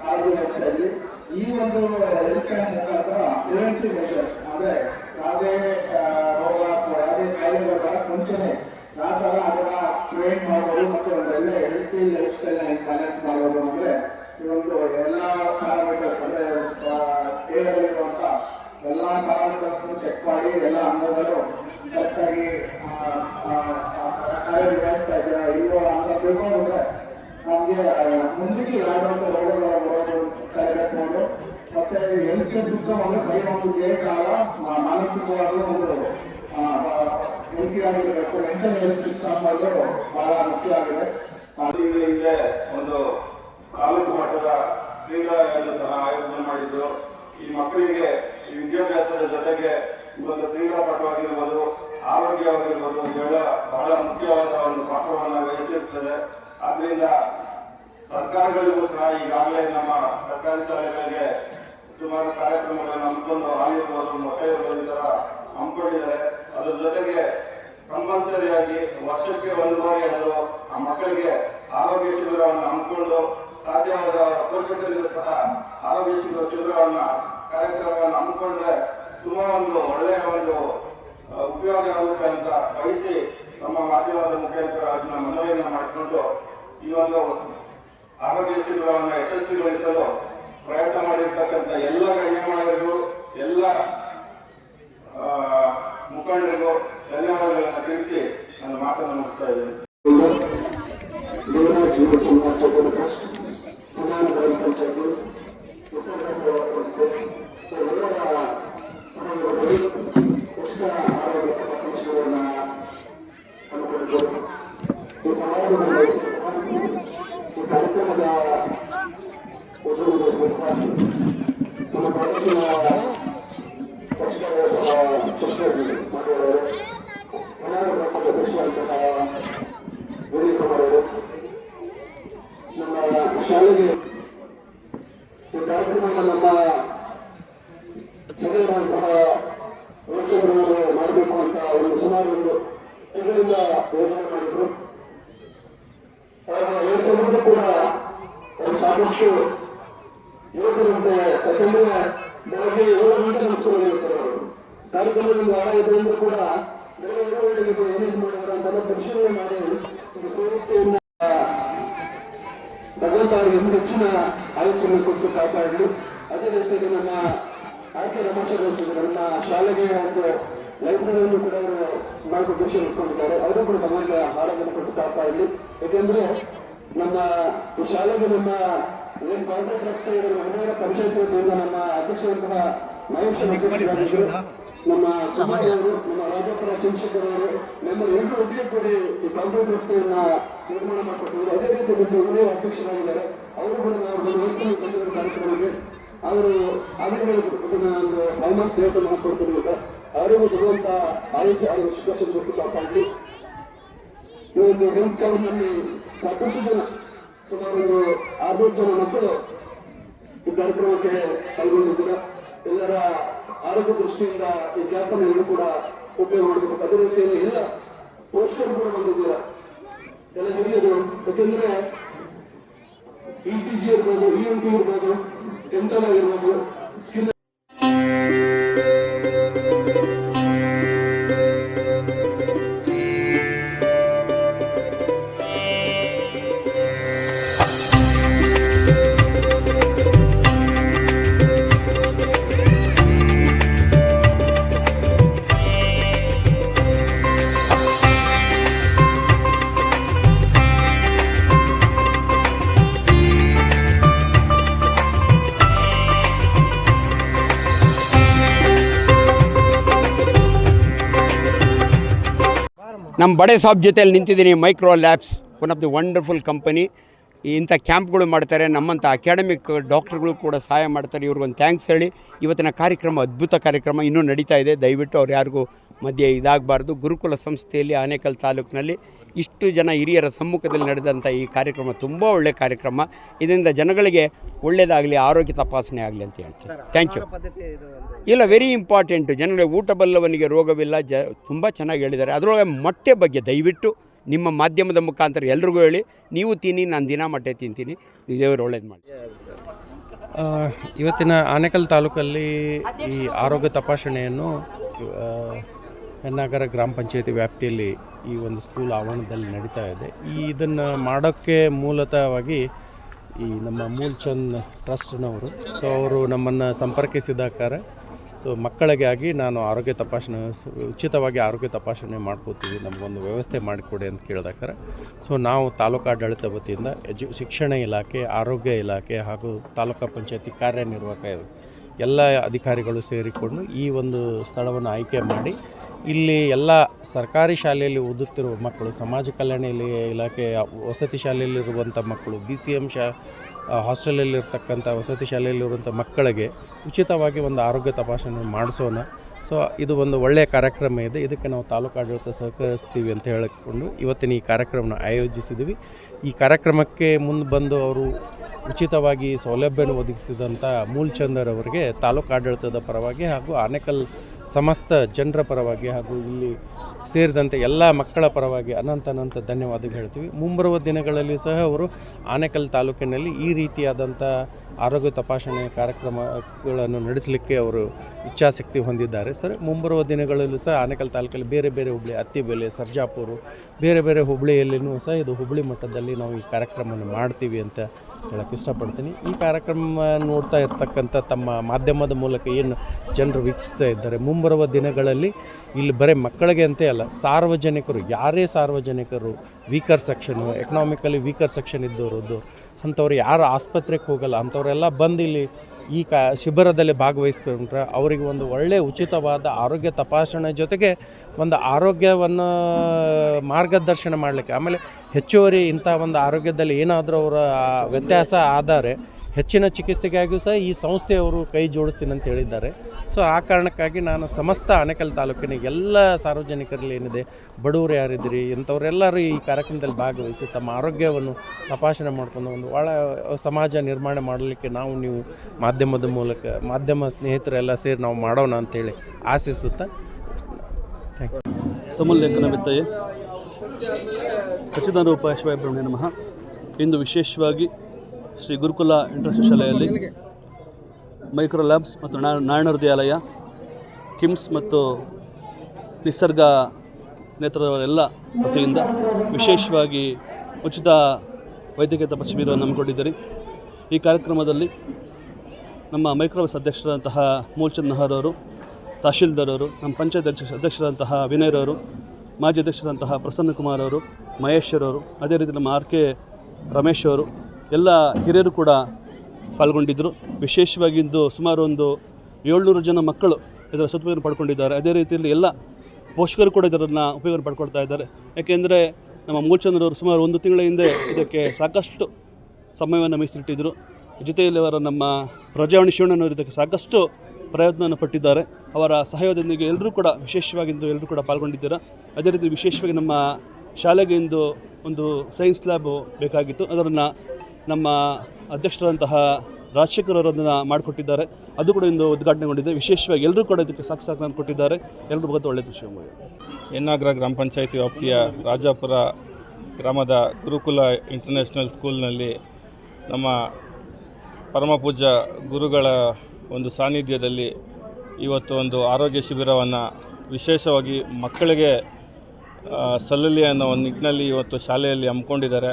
ಕಾಳಜಿ ವಹಿಸ್ತಾ ಇದ್ವಿ. ಈ ಒಂದು ಹೆಲ್ತ್ ಕೇರ್ ಮುಖಾಂತರ ಪ್ರಿವೆಂಟಿವ್ ಮೆಷರ್ಸ್ ಅಂದ್ರೆ ಯಾವುದೇ ಆ, ರೋಗ ಅಥವಾ ಯಾವುದೇ ಕಾಯಿಲೆ ಬರೋಕ್ಕೆ ಮುಂಚೆನೆ ಯಾವ ತರ ಅದನ್ನ ಪ್ರಿವೆಂಟ್ ಮಾಡೋದು ಮತ್ತು ಒಂದು ಒಳ್ಳೆ ಹೆಲ್ತಿ ಲೈಫ್ ಸ್ಟೈಲ್ ಬ್ಯಾಲೆನ್ಸ್ ಮಾಡೋದು ಅಂದ್ರೆ ಈ ಒಂದು ಎಲ್ಲ ಪ್ಯಾರಾಮೀಟರ್ಸ್ ಅಂದ್ರೆ ದೇಹದಲ್ಲಿರುವಂತ ಎಲ್ಲ ಪ್ಯಾರಾಮೀಟರ್ಸ್ ಚೆಕ್ ಮಾಡಿ ಎಲ್ಲ ಅಂಗಗಳು ಕರೆಕ್ಟಾಗಿ ಕಾರ್ಯನಿರ್ವಹಿಸ್ತಾ ಇದ್ದಾರೆ, ಇಲ್ವೋ ಅಂತ ತಿಳ್ಕೊಂಡ್ರೆ ನಮಗೆ ಮುಂದಿಗೆ ಯಾವುದೋ ರೋಗಗಳು ಬರೋದು ತಡೆಗಟ್ಟಬಹುದು ಮತ್ತೆ ಹೆಲ್ತ್ ಕೇರ್ ಸಿಸ್ಟಮ್ ಅಂದ್ರೆ ಕೈ ಒಂದು ದೇಹಕಾಲ ಮಾನಸಿಕವಾದ ಒಂದು ಹೆಲ್ತಿ ಆಗಿರಬೇಕು ಮೆಂಟಲ್ ಹೆಲ್ತ್ ಸಿಸ್ಟಮ್ ಅದು ಬಹಳ ಮುಖ್ಯ ಆಗಿದೆ. ಹಿಂದೆ ಒಂದು ತಾಲೂಕು ಮಟ್ಟದ ಕ್ರೀಡೆಯನ್ನು ಸಹ ಆಯೋಜನೆ ಮಾಡಿದ್ದು, ಈ ಮಕ್ಕಳಿಗೆ ಈ ವಿದ್ಯಾಭ್ಯಾಸದ ಜೊತೆಗೆ ಒಂದು ಕ್ರೀಡಾ ಪಟವಾಗಿರ್ಬೋದು ಆರೋಗ್ಯವಾಗಿರ್ಬೋದು ಇವೆಲ್ಲ ಬಹಳ ಮುಖ್ಯವಾದ ಒಂದು ಪಾತ್ರವನ್ನು ವಹಿಸಿರುತ್ತದೆ ಆದ್ರಿಂದ ಸರ್ಕಾರಗಳಿಗೂ ಸಹ ಈಗಾಗಲೇ ನಮ್ಮ ಸರ್ಕಾರಿ ಶಾಲೆಗಳಿಗೆ ಸುಮಾರು ಕಾರ್ಯಕ್ರಮಗಳನ್ನು ಹಮ್ಮಿಕೊಂಡು ಆಗಿರ್ಬೋದು ಮೊಟ್ಟೆ ಇರ್ಬೋದು ಥರ ಹಮ್ಮಿಕೊಂಡಿದ್ದಾರೆ. ಅದ್ರ ಜೊತೆಗೆ ಕಂಪಲ್ಸರಿಯಾಗಿ ವರ್ಷಕ್ಕೆ ಒಂದು ಬಾರಿ ಅದು ಆ ಮಕ್ಕಳಿಗೆ ಆರೋಗ್ಯ ಶಿಬಿರವನ್ನು ಹಮ್ಮಿಕೊಂಡು ಸಾಧ್ಯವಾದ ಪೋಷಕರಿಗೂ ಸಹ ಆರೋಗ್ಯ ಶಿಬಿರ ಶಿಬಿರವನ್ನು, ಕಾರ್ಯಕ್ರಮವನ್ನು ಹಮ್ಮಿಕೊಂಡ್ರೆ ತುಂಬಾ ಒಂದು ಒಳ್ಳೆಯ ಒಂದು ಉಪಯೋಗ ಆಗುತ್ತೆ ಅಂತ ಬಯಸಿ ನಮ್ಮ ಮಾಧ್ಯಮದ ಮುಖಾಂತರ ಅದನ್ನ ಮನವಿಯನ್ನು ಮಾಡಿಕೊಂಡು ಈ ಒಂದು ಆರೋಗ್ಯ ಶಿಬಿರವನ್ನು ಯಶಸ್ವಿಗೊಳಿಸಲು ಪ್ರಯತ್ನ ಮಾಡಿರ್ತಕ್ಕಂಥ ಎಲ್ಲ ಗಣ್ಯಮಾನ್ಯರಿಗೂ, ಎಲ್ಲ ಮುಖಂಡರಿಗೂ ಧನ್ಯವಾದಗಳನ್ನು ತಿಳಿಸಿ ನನ್ನ ಮಾತನ್ನು ಮುಗಿಸ್ತಾ ಇದ್ದೇನೆ. ಪಂಚಾಯತಿ ನಿಸರ್ಗ ಸೇವಾ ಸಂಸ್ಥೆ ಎಲ್ಲರ ಸಹಯೋಗದಲ್ಲಿ ಉಚಿತ ಆರೋಗ್ಯ ತಪಾಸಣೆಗಳನ್ನು ಹಮ್ಮಿಕೊಂಡಿದ್ದು ಈ ಸಮಾರಂಭದಲ್ಲಿ ಈ ಕಾರ್ಯಕ್ರಮದ ಉದ್ಯೋಗಗೋಸ್ಕರ ನಮ್ಮ ತಾಲೂಕಿನ ಶಿಕ್ಷಕರು ಮಾತಾಡಿದರು ಕನ್ನಡ ಗ್ರಾಮದ ಅಧ್ಯಕ್ಷರಾದಂತಹ ವಿನಯ್ ಕುಮಾರ್ ಅವರು ನಮ್ಮ ಶಾಲೆಗೆ ಈ ಕಾರ್ಯಕ್ರಮವನ್ನು ನಮ್ಮ ಹಿರಿಯರಂತಹ ವೃಕ್ಷಗಳನ್ನು ಮಾಡಬೇಕು ಅಂತ ಒಂದು ಸುಮಾರು ಒಂದು ತಿಂಗಳಿಂದ ಯೋಜನೆ ಮಾಡಿದ್ರು ಅವರ ಯೋಜನೆ ಕೂಡ ಅವರು ಸಾಕಷ್ಟು ಯುವಕರಂತೆ ಸೆಕೆಂಡರಿ ಬೆಳಗ್ಗೆ ಏಳು ಗಂಟೆ ಮುಗಿಸ್ಕೊಂಡಿರ್ತಾರೆ ಅವರು ಕಾರ್ಯಕ್ರಮದಿಂದ ವಾರ ಇದರಿಂದ ಕೂಡ ಬೆಳಗ್ಗೆ ಏಳು ಗಂಟೆಗೆ ಏನೇನು ಮಾಡಿದ್ರು ಅಂತೆಲ್ಲ ಪರಿಶೀಲನೆ ಮಾಡಿ ಇದು ಸೇರಿಕೆಯನ್ನು ಭಗವಂತ ಅವರಿಗೆ ಹೆಚ್ಚಿನ ಆಯುಷ್ಯನ್ನು ಕೊಟ್ಟು ಕಾಪಾಡಲು ಅದೇ ರೀತಿಯಲ್ಲಿ ನಮ್ಮ ಆಯ್ಕೆ ರಮೇಶ್ವರ ನಮ್ಮ ಶಾಲೆಗೆ ಒಂದು ಲೈಬ್ರರಿಯನ್ನು ಕೂಡ ಅವರು ನಾಲ್ಕು ದೃಶ್ಯ ಇಟ್ಕೊಂಡಿದ್ದಾರೆ. ಅವರು ಕೂಡ ಸಮಾಜ ಆರೋಗ್ಯವನ್ನು ಕೊಟ್ಟು ಕಾಪಾಡಲಿ ಯಾಕೆಂದ್ರೆ ನಮ್ಮ ಈ ಶಾಲೆಗೆ ನಮ್ಮ ಏನು ಕಾಂಟ್ರಾಕ್ಟ್ ರಸ್ತೆ ಪಂಚಾಯತ್ ನಮ್ಮ ಅಧ್ಯಕ್ಷರಂತಹ ಮಹೇಶ್ ಅಧ್ಯಕ್ಷರಾಗಿದ್ದರು. ನಮ್ಮ ಕುಮಾರ್ ನಮ್ಮ ರಾಜಪುರ ಚಂದ್ರಶೇಖರ್ ಅವರು ನಮ್ಮ ಎಲ್ಲರೂ ಒಟ್ಟಿಗೆ ಕೂಡಿ ಈ ಕಾಂಕ್ರೀಟ್ ರಸ್ತೆಯನ್ನ ನಿರ್ಮಾಣ ಮಾಡಿಕೊಟ್ಟಿದ್ದಾರೆ. ಅದೇ ರೀತಿ ನಮ್ಮ ಉದಯ ಅಧ್ಯಕ್ಷರಾಗಿದ್ದಾರೆ. ಅವರು ಕೂಡ ನಾವು ಒಂದು ಬಂದಿರೋ ಕಾರ್ಯಕ್ರಮಕ್ಕೆ ಅವರು ಇದನ್ನ ಒಂದು ಫೈನಾನ್ಸ್ ರೇಟ್ ಮಾಡಿಕೊಡ್ತೀವಿ ಅಂತ ಅವರಿಗೂ ಬರುವಂತಹ ಆಯುಷ್ಯ ಆರೋಗ್ಯ ಶಿಕ್ಷಣ ಕೊಟ್ಟು ಕಾಪಾಡಿ ಈ ಒಂದು ಹೆಲ್ತ್ ಕ್ಯಾಂಪ್ನಲ್ಲಿ ಸಾಕಷ್ಟು ಜನ ಸುಮಾರು ಒಂದು ಆರುನೂರು ಜನ ಮಕ್ಕಳು ಈ ಕಾರ್ಯಕ್ರಮಕ್ಕೆ ಪಾಲ್ಗೊಂಡಿದ್ದೀರಾ. ಎಲ್ಲರ ಆರೋಗ್ಯ ದೃಷ್ಟಿಯಿಂದ ಈ ಕ್ಯಾಂಪನ್ನು ಎಲ್ಲರೂ ಕೂಡ ಉಪಯೋಗ ಮಾಡಬೇಕು. ಅದೇ ರೀತಿಯಲ್ಲಿ ಎಲ್ಲ ಪೋಸ್ಟರ್ ಕೂಡ ಬಂದಿದ್ದೀರಾ? ಎಲ್ಲ ಹಿರಿಯರು, ಯಾಕೆಂದ್ರೆ ಇ ಸಿ ಜಿ ಇರ್ಬೋದು ಇ ಎಂ ಟಿ ಇರ್ಬೋದು ಡೆಂಟಲ್ ಇರ್ಬೋದು ಸ್ಕಿನ್ ನಮ್ಮ ಬಡೆ ಸಾಬ್ ಜೊತೆಯಲ್ಲಿ ನಿಂತಿದ್ದೀನಿ Micro Labs one of the wonderful company ಇಂಥ ಕ್ಯಾಂಪ್ಗಳು ಮಾಡ್ತಾರೆ, ನಮ್ಮಂಥ ಅಕಾಡೆಮಿಕ್ ಡಾಕ್ಟ್ರುಗಳು ಕೂಡ ಸಹಾಯ ಮಾಡ್ತಾರೆ. ಇವ್ರಿಗೊಂದು ಥ್ಯಾಂಕ್ಸ್ ಹೇಳಿ. ಇವತ್ತಿನ ಕಾರ್ಯಕ್ರಮ, ಅದ್ಭುತ ಕಾರ್ಯಕ್ರಮ ಇನ್ನೂ ನಡೀತಾ ಇದೆ. ದಯವಿಟ್ಟು ಅವ್ರು ಯಾರಿಗೂ ಮಧ್ಯೆ ಇದಾಗಬಾರ್ದು. ಗುರುಕುಲ ಸಂಸ್ಥೆಯಲ್ಲಿ ಆನೇಕಲ್ ತಾಲೂಕಿನಲ್ಲಿ ಇಷ್ಟು ಜನ ಹಿರಿಯರ ಸಮ್ಮುಖದಲ್ಲಿ ನಡೆದಂಥ ಈ ಕಾರ್ಯಕ್ರಮ ತುಂಬ ಒಳ್ಳೆಯ ಕಾರ್ಯಕ್ರಮ. ಇದರಿಂದ ಜನಗಳಿಗೆ ಒಳ್ಳೆಯದಾಗಲಿ ಆರೋಗ್ಯ ತಪಾಸಣೆ ಆಗಲಿ ಅಂತ ಹೇಳ್ತೀನಿ. ಥ್ಯಾಂಕ್ ಯು ಇಲ್ಲ ವೆರಿ ಇಂಪಾರ್ಟೆಂಟು ಜನಗಳಿಗೆ ಊಟ ಬಲ್ಲವನಿಗೆ ರೋಗವಿಲ್ಲ ಜ ತುಂಬ ಚೆನ್ನಾಗಿ ಹೇಳಿದ್ದಾರೆ. ಅದರೊಳಗೆ ಮೊಟ್ಟೆ ಬಗ್ಗೆ ದಯವಿಟ್ಟು ನಿಮ್ಮ ಮಾಧ್ಯಮದ ಮುಖಾಂತರ ಎಲ್ರಿಗೂ ಹೇಳಿ. ನೀವು ತಿನ್ನಿ ನಾನು ದಿನ ಮೊಟ್ಟೆ ತಿಂತೀನಿ. ದೇವರು ಒಳ್ಳೇದು ಮಾಡಿ. ಇವತ್ತಿನ ಆನೇಕಲ್ ತಾಲೂಕಲ್ಲಿ ಈ ಆರೋಗ್ಯ ತಪಾಸಣೆಯನ್ನು ಆ, ಹೆನ್ನಾಗರ ಗ್ರಾಮ ಪಂಚಾಯತಿ ವ್ಯಾಪ್ತಿಯಲ್ಲಿ ಈ ಒಂದು ಸ್ಕೂಲ್ ಆವರಣದಲ್ಲಿ ನಡೀತಾ ಇದೆ. ಈ ಇದನ್ನು ಮಾಡೋಕ್ಕೆ ಮೂಲತಃವಾಗಿ ಈ ನಮ್ಮ ಮೂಲ್ಚಂದ್ ಟ್ರಸ್ಟ್ನವರು ಸೊ ಅವರು ನಮ್ಮನ್ನು ಸಂಪರ್ಕಿಸಿದಾಕಾರ ಸೊ ಮಕ್ಕಳಿಗಾಗಿ ನಾನು ಆರೋಗ್ಯ ತಪಾಸಣೆ ಉಚಿತವಾಗಿ ಆರೋಗ್ಯ ತಪಾಸಣೆ ಮಾಡ್ಕೋತೀವಿ ನಮಗೊಂದು ವ್ಯವಸ್ಥೆ ಮಾಡಿಕೊಡಿ ಅಂತ ಕೇಳಿದಾಕಾರ. ಸೊ ನಾವು ತಾಲೂಕು ಆಡಳಿತ ವತಿಯಿಂದ ಎಜು ಶಿಕ್ಷಣ ಇಲಾಖೆ ಆರೋಗ್ಯ ಇಲಾಖೆ ಹಾಗೂ ತಾಲೂಕು ಪಂಚಾಯತಿ ಕಾರ್ಯನಿರ್ವಾಹಕ ಎಲ್ಲ ಅಧಿಕಾರಿಗಳು ಸೇರಿಕೊಂಡು ಈ ಒಂದು ಸ್ಥಳವನ್ನು ಆಯ್ಕೆ ಮಾಡಿ ಇಲ್ಲಿ ಎಲ್ಲ ಸರ್ಕಾರಿ ಶಾಲೆಯಲ್ಲಿ ಓದುತ್ತಿರುವ ಮಕ್ಕಳು, ಸಮಾಜ ಕಲ್ಯಾಣ ಇಲಾಖೆ ವಸತಿ ಶಾಲೆಯಲ್ಲಿರುವಂಥ ಮಕ್ಕಳು, ಬಿ ಸಿ ಎಂ ಶಾ ಹಾಸ್ಟೆಲಲ್ಲಿರ್ತಕ್ಕಂಥ ವಸತಿ ಶಾಲೆಯಲ್ಲಿರುವಂಥ ಮಕ್ಕಳಿಗೆ ಉಚಿತವಾಗಿ ಒಂದು ಆರೋಗ್ಯ ತಪಾಸಣೆ ಮಾಡಿಸೋಣ. ಸೊ, ಇದು ಒಂದು ಒಳ್ಳೆಯ ಕಾರ್ಯಕ್ರಮ ಇದೆ. ಇದಕ್ಕೆ ನಾವು ತಾಲೂಕು ಆಡಳಿತ ಸಹಕರಿಸ್ತೀವಿ ಅಂತ ಹೇಳಿಕೊಂಡು ಇವತ್ತಿನ ಈ ಕಾರ್ಯಕ್ರಮನ ಆಯೋಜಿಸಿದ್ವಿ ಈ ಕಾರ್ಯಕ್ರಮಕ್ಕೆ ಮುಂದೆ ಬಂದು ಅವರು ಉಚಿತವಾಗಿ ಸೌಲಭ್ಯವನ್ನು ಒದಗಿಸಿದಂಥ ಮೂಲ್ಚಂದರ್ ಅವರಿಗೆ, ತಾಲೂಕು ಆಡಳಿತದ ಪರವಾಗಿ ಹಾಗೂ ಆನೇಕಲ್ ಸಮಸ್ತ ಜನರ ಪರವಾಗಿ ಹಾಗೂ ಇಲ್ಲಿ ಸೇರಿದಂತೆ ಎಲ್ಲ ಮಕ್ಕಳ ಪರವಾಗಿ ಅನಂತ ಅನಂತ ಧನ್ಯವಾದಗಳು ಹೇಳ್ತೀವಿ. ಮುಂಬರುವ ದಿನಗಳಲ್ಲಿ ಸಹ ಅವರು ಆನೇಕಲ್ ತಾಲೂಕಿನಲ್ಲಿ ಈ ರೀತಿಯಾದಂಥ ಆರೋಗ್ಯ ತಪಾಸಣೆ ಕಾರ್ಯಕ್ರಮಗಳನ್ನು ನಡೆಸಲಿಕ್ಕೆ ಅವರು ಇಚ್ಛಾಶಕ್ತಿ ಹೊಂದಿದ್ದಾರೆ. ಸರ್, ಮುಂಬರುವ ದಿನಗಳಲ್ಲೂ ಸಹ ಆನೇಕಲ್ ತಾಲೂಕಲ್ಲಿ ಬೇರೆ ಬೇರೆ ಹುಬ್ಳಿ ಅತ್ತಿಬೆಲೆ ಸರ್ಜಾಪುರ, ಬೇರೆ ಬೇರೆ ಹುಬ್ಳಿಯಲ್ಲಿಯೂ ಸಹ ಇದು ಹುಬ್ಳಿ ಮಟ್ಟದಲ್ಲಿ ನಾವು ಈ ಕಾರ್ಯಕ್ರಮವನ್ನು ಮಾಡ್ತೀವಿ ಅಂತ ಹೇಳಕ್ಕೆ ಇಷ್ಟಪಡ್ತೀನಿ. ಈ ಕಾರ್ಯಕ್ರಮ ನೋಡ್ತಾ ಇರ್ತಕ್ಕಂಥ ತಮ್ಮ ಮಾಧ್ಯಮದ ಮೂಲಕ ಏನು ಜನರು ವೀಕ್ಷಿಸ್ತಾ ಇದ್ದಾರೆ, ಮುಂಬರುವ ದಿನಗಳಲ್ಲಿ ಇಲ್ಲಿ ಬರೀ ಮಕ್ಕಳಿಗೆ ಅಂತೇ ಅಲ್ಲ, ಸಾರ್ವಜನಿಕರು, ಯಾರೇ ಸಾರ್ವಜನಿಕರು weaker section economically weaker section ಇದ್ದವರದ್ದು ಅಂಥವ್ರು ಯಾರು ಆಸ್ಪತ್ರೆಗೆ ಹೋಗಲ್ಲ, ಅಂಥವರೆಲ್ಲ ಬಂದು ಇಲ್ಲಿ ಈ ಕ ಶಿಬಿರದಲ್ಲಿ ಭಾಗವಹಿಸ್ಕೊಂಡ್ರೆ ಅವರಿಗೆ ಒಂದು ಒಳ್ಳೆಯ ಉಚಿತವಾದ ಆರೋಗ್ಯ ತಪಾಸಣೆ ಜೊತೆಗೆ ಒಂದು ಆರೋಗ್ಯವನ್ನು ಮಾರ್ಗದರ್ಶನ ಮಾಡಲಿಕ್ಕೆ. ಆಮೇಲೆ ಹೆಚ್ಚುವರಿ ಇಂಥ ಒಂದು ಆರೋಗ್ಯದಲ್ಲಿ ಏನಾದರೂ ಅವರ ವ್ಯತ್ಯಾಸ ಆದರೆ ಹೆಚ್ಚಿನ ಚಿಕಿತ್ಸೆಗಾಗಿಯೂ ಸಹ ಈ ಸಂಸ್ಥೆಯವರು ಕೈ ಜೋಡಿಸ್ತೀನಿ ಅಂತ ಹೇಳಿದ್ದಾರೆ. ಸೊ ಆ ಕಾರಣಕ್ಕಾಗಿ ನಾನು ಸಮಸ್ತ ಆನೇಕಲ್ ತಾಲೂಕಿನ ಎಲ್ಲ ಸಾರ್ವಜನಿಕರಲ್ಲಿ ಏನಿದೆ, ಬಡವರು ಯಾರಿದ್ದೀರಿ, ಇಂಥವರೆಲ್ಲರೂ ಈ ಕಾರ್ಯಕ್ರಮದಲ್ಲಿ ಭಾಗವಹಿಸಿ ತಮ್ಮ ಆರೋಗ್ಯವನ್ನು ತಪಾಸಣೆ ಮಾಡ್ಕೊಂಡು ಒಂದು ಒಳ ಸಮಾಜ ನಿರ್ಮಾಣ ಮಾಡಲಿಕ್ಕೆ ನಾವು ನೀವು ಮಾಧ್ಯಮದ ಮೂಲಕ, ಮಾಧ್ಯಮ ಸ್ನೇಹಿತರೆಲ್ಲ ಸೇರಿ ನಾವು ಮಾಡೋಣ ಅಂತೇಳಿ ಆಶಿಸುತ್ತಾ ಸಮುಲ್ಲೇಖನ ವಿತ್ತಯೇ ಸಚಿದಾನ ಶಿವಾಯ ಬ್ರಹ್ಮಣ್ಯ ನಮಃ. ಇಂದು ವಿಶೇಷವಾಗಿ ಶ್ರೀ ಗುರುಕುಲ ಇಂಟರ್ನ್ಯಾಷನಲ್ ಶಾಲೆಯಲ್ಲಿ ಮೈಕ್ರೋ ಲ್ಯಾಬ್ಸ್ ಮತ್ತು ನಾರಾಯಣ ಹೃದಯಾಲಯ ಕಿಮ್ಸ್ ಮತ್ತು ನಿಸರ್ಗ ನೇತ್ರದವರೆಲ್ಲ ವತಿಯಿಂದ ವಿಶೇಷವಾಗಿ ಉಚಿತ ವೈದ್ಯಕೀಯ ತಪ ಶಿಬಿರವನ್ನು ಈ ಕಾರ್ಯಕ್ರಮದಲ್ಲಿ ನಮ್ಮ ಮೈಕ್ರೋವೇಸ್ ಅಧ್ಯಕ್ಷರಾದಂತಹ ಮೂಲ್ಚಂದ್ ನಹರ್ ಅವರು, ತಹಶೀಲ್ದಾರ್ ಅವರು, ನಮ್ಮ ಪಂಚಾಯತ್ ಅಧ್ಯಕ್ಷ ಅಧ್ಯಕ್ಷರಾದಂತಹ ವಿನಯರವರು ಮಾಜಿ ಅಧ್ಯಕ್ಷರಾದಂತಹ ಪ್ರಸನ್ನ ಕುಮಾರ್ ಅವರು ಮಹೇಶ್ವರವರು ಅದೇ ರೀತಿ ನಮ್ಮ ಆರ್ ಕೆ ರಮೇಶ್ ಅವರು ಎಲ್ಲ ಹಿರಿಯರು ಕೂಡ ಪಾಲ್ಗೊಂಡಿದ್ದರು ವಿಶೇಷವಾಗಿ ಇಂದು ಸುಮಾರು ಒಂದು ಏಳ್ನೂರು ಜನ ಮಕ್ಕಳು ಇದರ ಸದುಪಯೋಗ ಪಡ್ಕೊಂಡಿದ್ದಾರೆ. ಅದೇ ರೀತಿಯಲ್ಲಿ ಎಲ್ಲ ಪೋಷಕರು ಕೂಡ ಇದರನ್ನು ಉಪಯೋಗ ಪಡ್ಕೊಳ್ತಾ ಇದ್ದಾರೆ. ಯಾಕೆಂದರೆ ನಮ್ಮ ಮೂಲಚಂದ್ರವರು ಸುಮಾರು ಒಂದು ತಿಂಗಳ ಹಿಂದೆ ಇದಕ್ಕೆ ಸಾಕಷ್ಟು ಸಮಯವನ್ನು ಮೀಸಲಿಟ್ಟಿದ್ದರು ಜೊತೆಯಲ್ಲಿ ಅವರ ನಮ್ಮ ಪ್ರಜಾವಣಿ ಶಿವಣ್ಣನವರು ಇದಕ್ಕೆ ಸಾಕಷ್ಟು ಪ್ರಯತ್ನವನ್ನು ಪಟ್ಟಿದ್ದಾರೆ. ಅವರ ಸಹಯೋಗದೊಂದಿಗೆ ಎಲ್ಲರೂ ಕೂಡ ವಿಶೇಷವಾಗಿ ಇಂದು ಎಲ್ಲರೂ ಕೂಡ ಪಾಲ್ಗೊಂಡಿದ್ದೀರಾ. ಅದೇ ರೀತಿ ವಿಶೇಷವಾಗಿ ನಮ್ಮ ಶಾಲೆಗೆ ಇಂದು ಒಂದು ಸೈನ್ಸ್ ಲ್ಯಾಬು ಬೇಕಾಗಿತ್ತು. ಅದನ್ನು ನಮ್ಮ ಅಧ್ಯಕ್ಷರಾದಂತಹ ರಾಜಶೇಖರ್ ಅವರು ಅದನ್ನು ಮಾಡಿಕೊಟ್ಟಿದ್ದಾರೆ. ಅದು ಕೂಡ ಇಂದು ಉದ್ಘಾಟನೆಗೊಂಡಿದೆ ವಿಶೇಷವಾಗಿ ಎಲ್ಲರೂ ಕೂಡ ಇದಕ್ಕೆ ಸಾಕು ಕೊಟ್ಟಿದ್ದಾರೆ. ಎಲ್ಲರೂ ಬಗ್ಗೆ ಒಳ್ಳೆಯ ಶಿವಮೊಗ್ಗ. ಎನ್ನಾಗ್ರ ಗ್ರಾಮ ಪಂಚಾಯಿತಿ ವ್ಯಾಪ್ತಿಯ ರಾಜಾಪುರ ಗ್ರಾಮದ ಗುರುಕುಲ ಇಂಟರ್ನ್ಯಾಷನಲ್ ಸ್ಕೂಲ್ನಲ್ಲಿ ನಮ್ಮ ಪರಮಪೂಜ ಗುರುಗಳ ಒಂದು ಸಾನ್ನಿಧ್ಯದಲ್ಲಿ ಇವತ್ತು ಒಂದು ಆರೋಗ್ಯ ಶಿಬಿರವನ್ನು ವಿಶೇಷವಾಗಿ ಮಕ್ಕಳಿಗೆ ಸಲ್ಲಲಿ ಅನ್ನೋ ಒಂದು ನಿಟ್ಟಿನಲ್ಲಿ ಇವತ್ತು ಶಾಲೆಯಲ್ಲಿ ಹಮ್ಮಿಕೊಂಡಿದ್ದಾರೆ.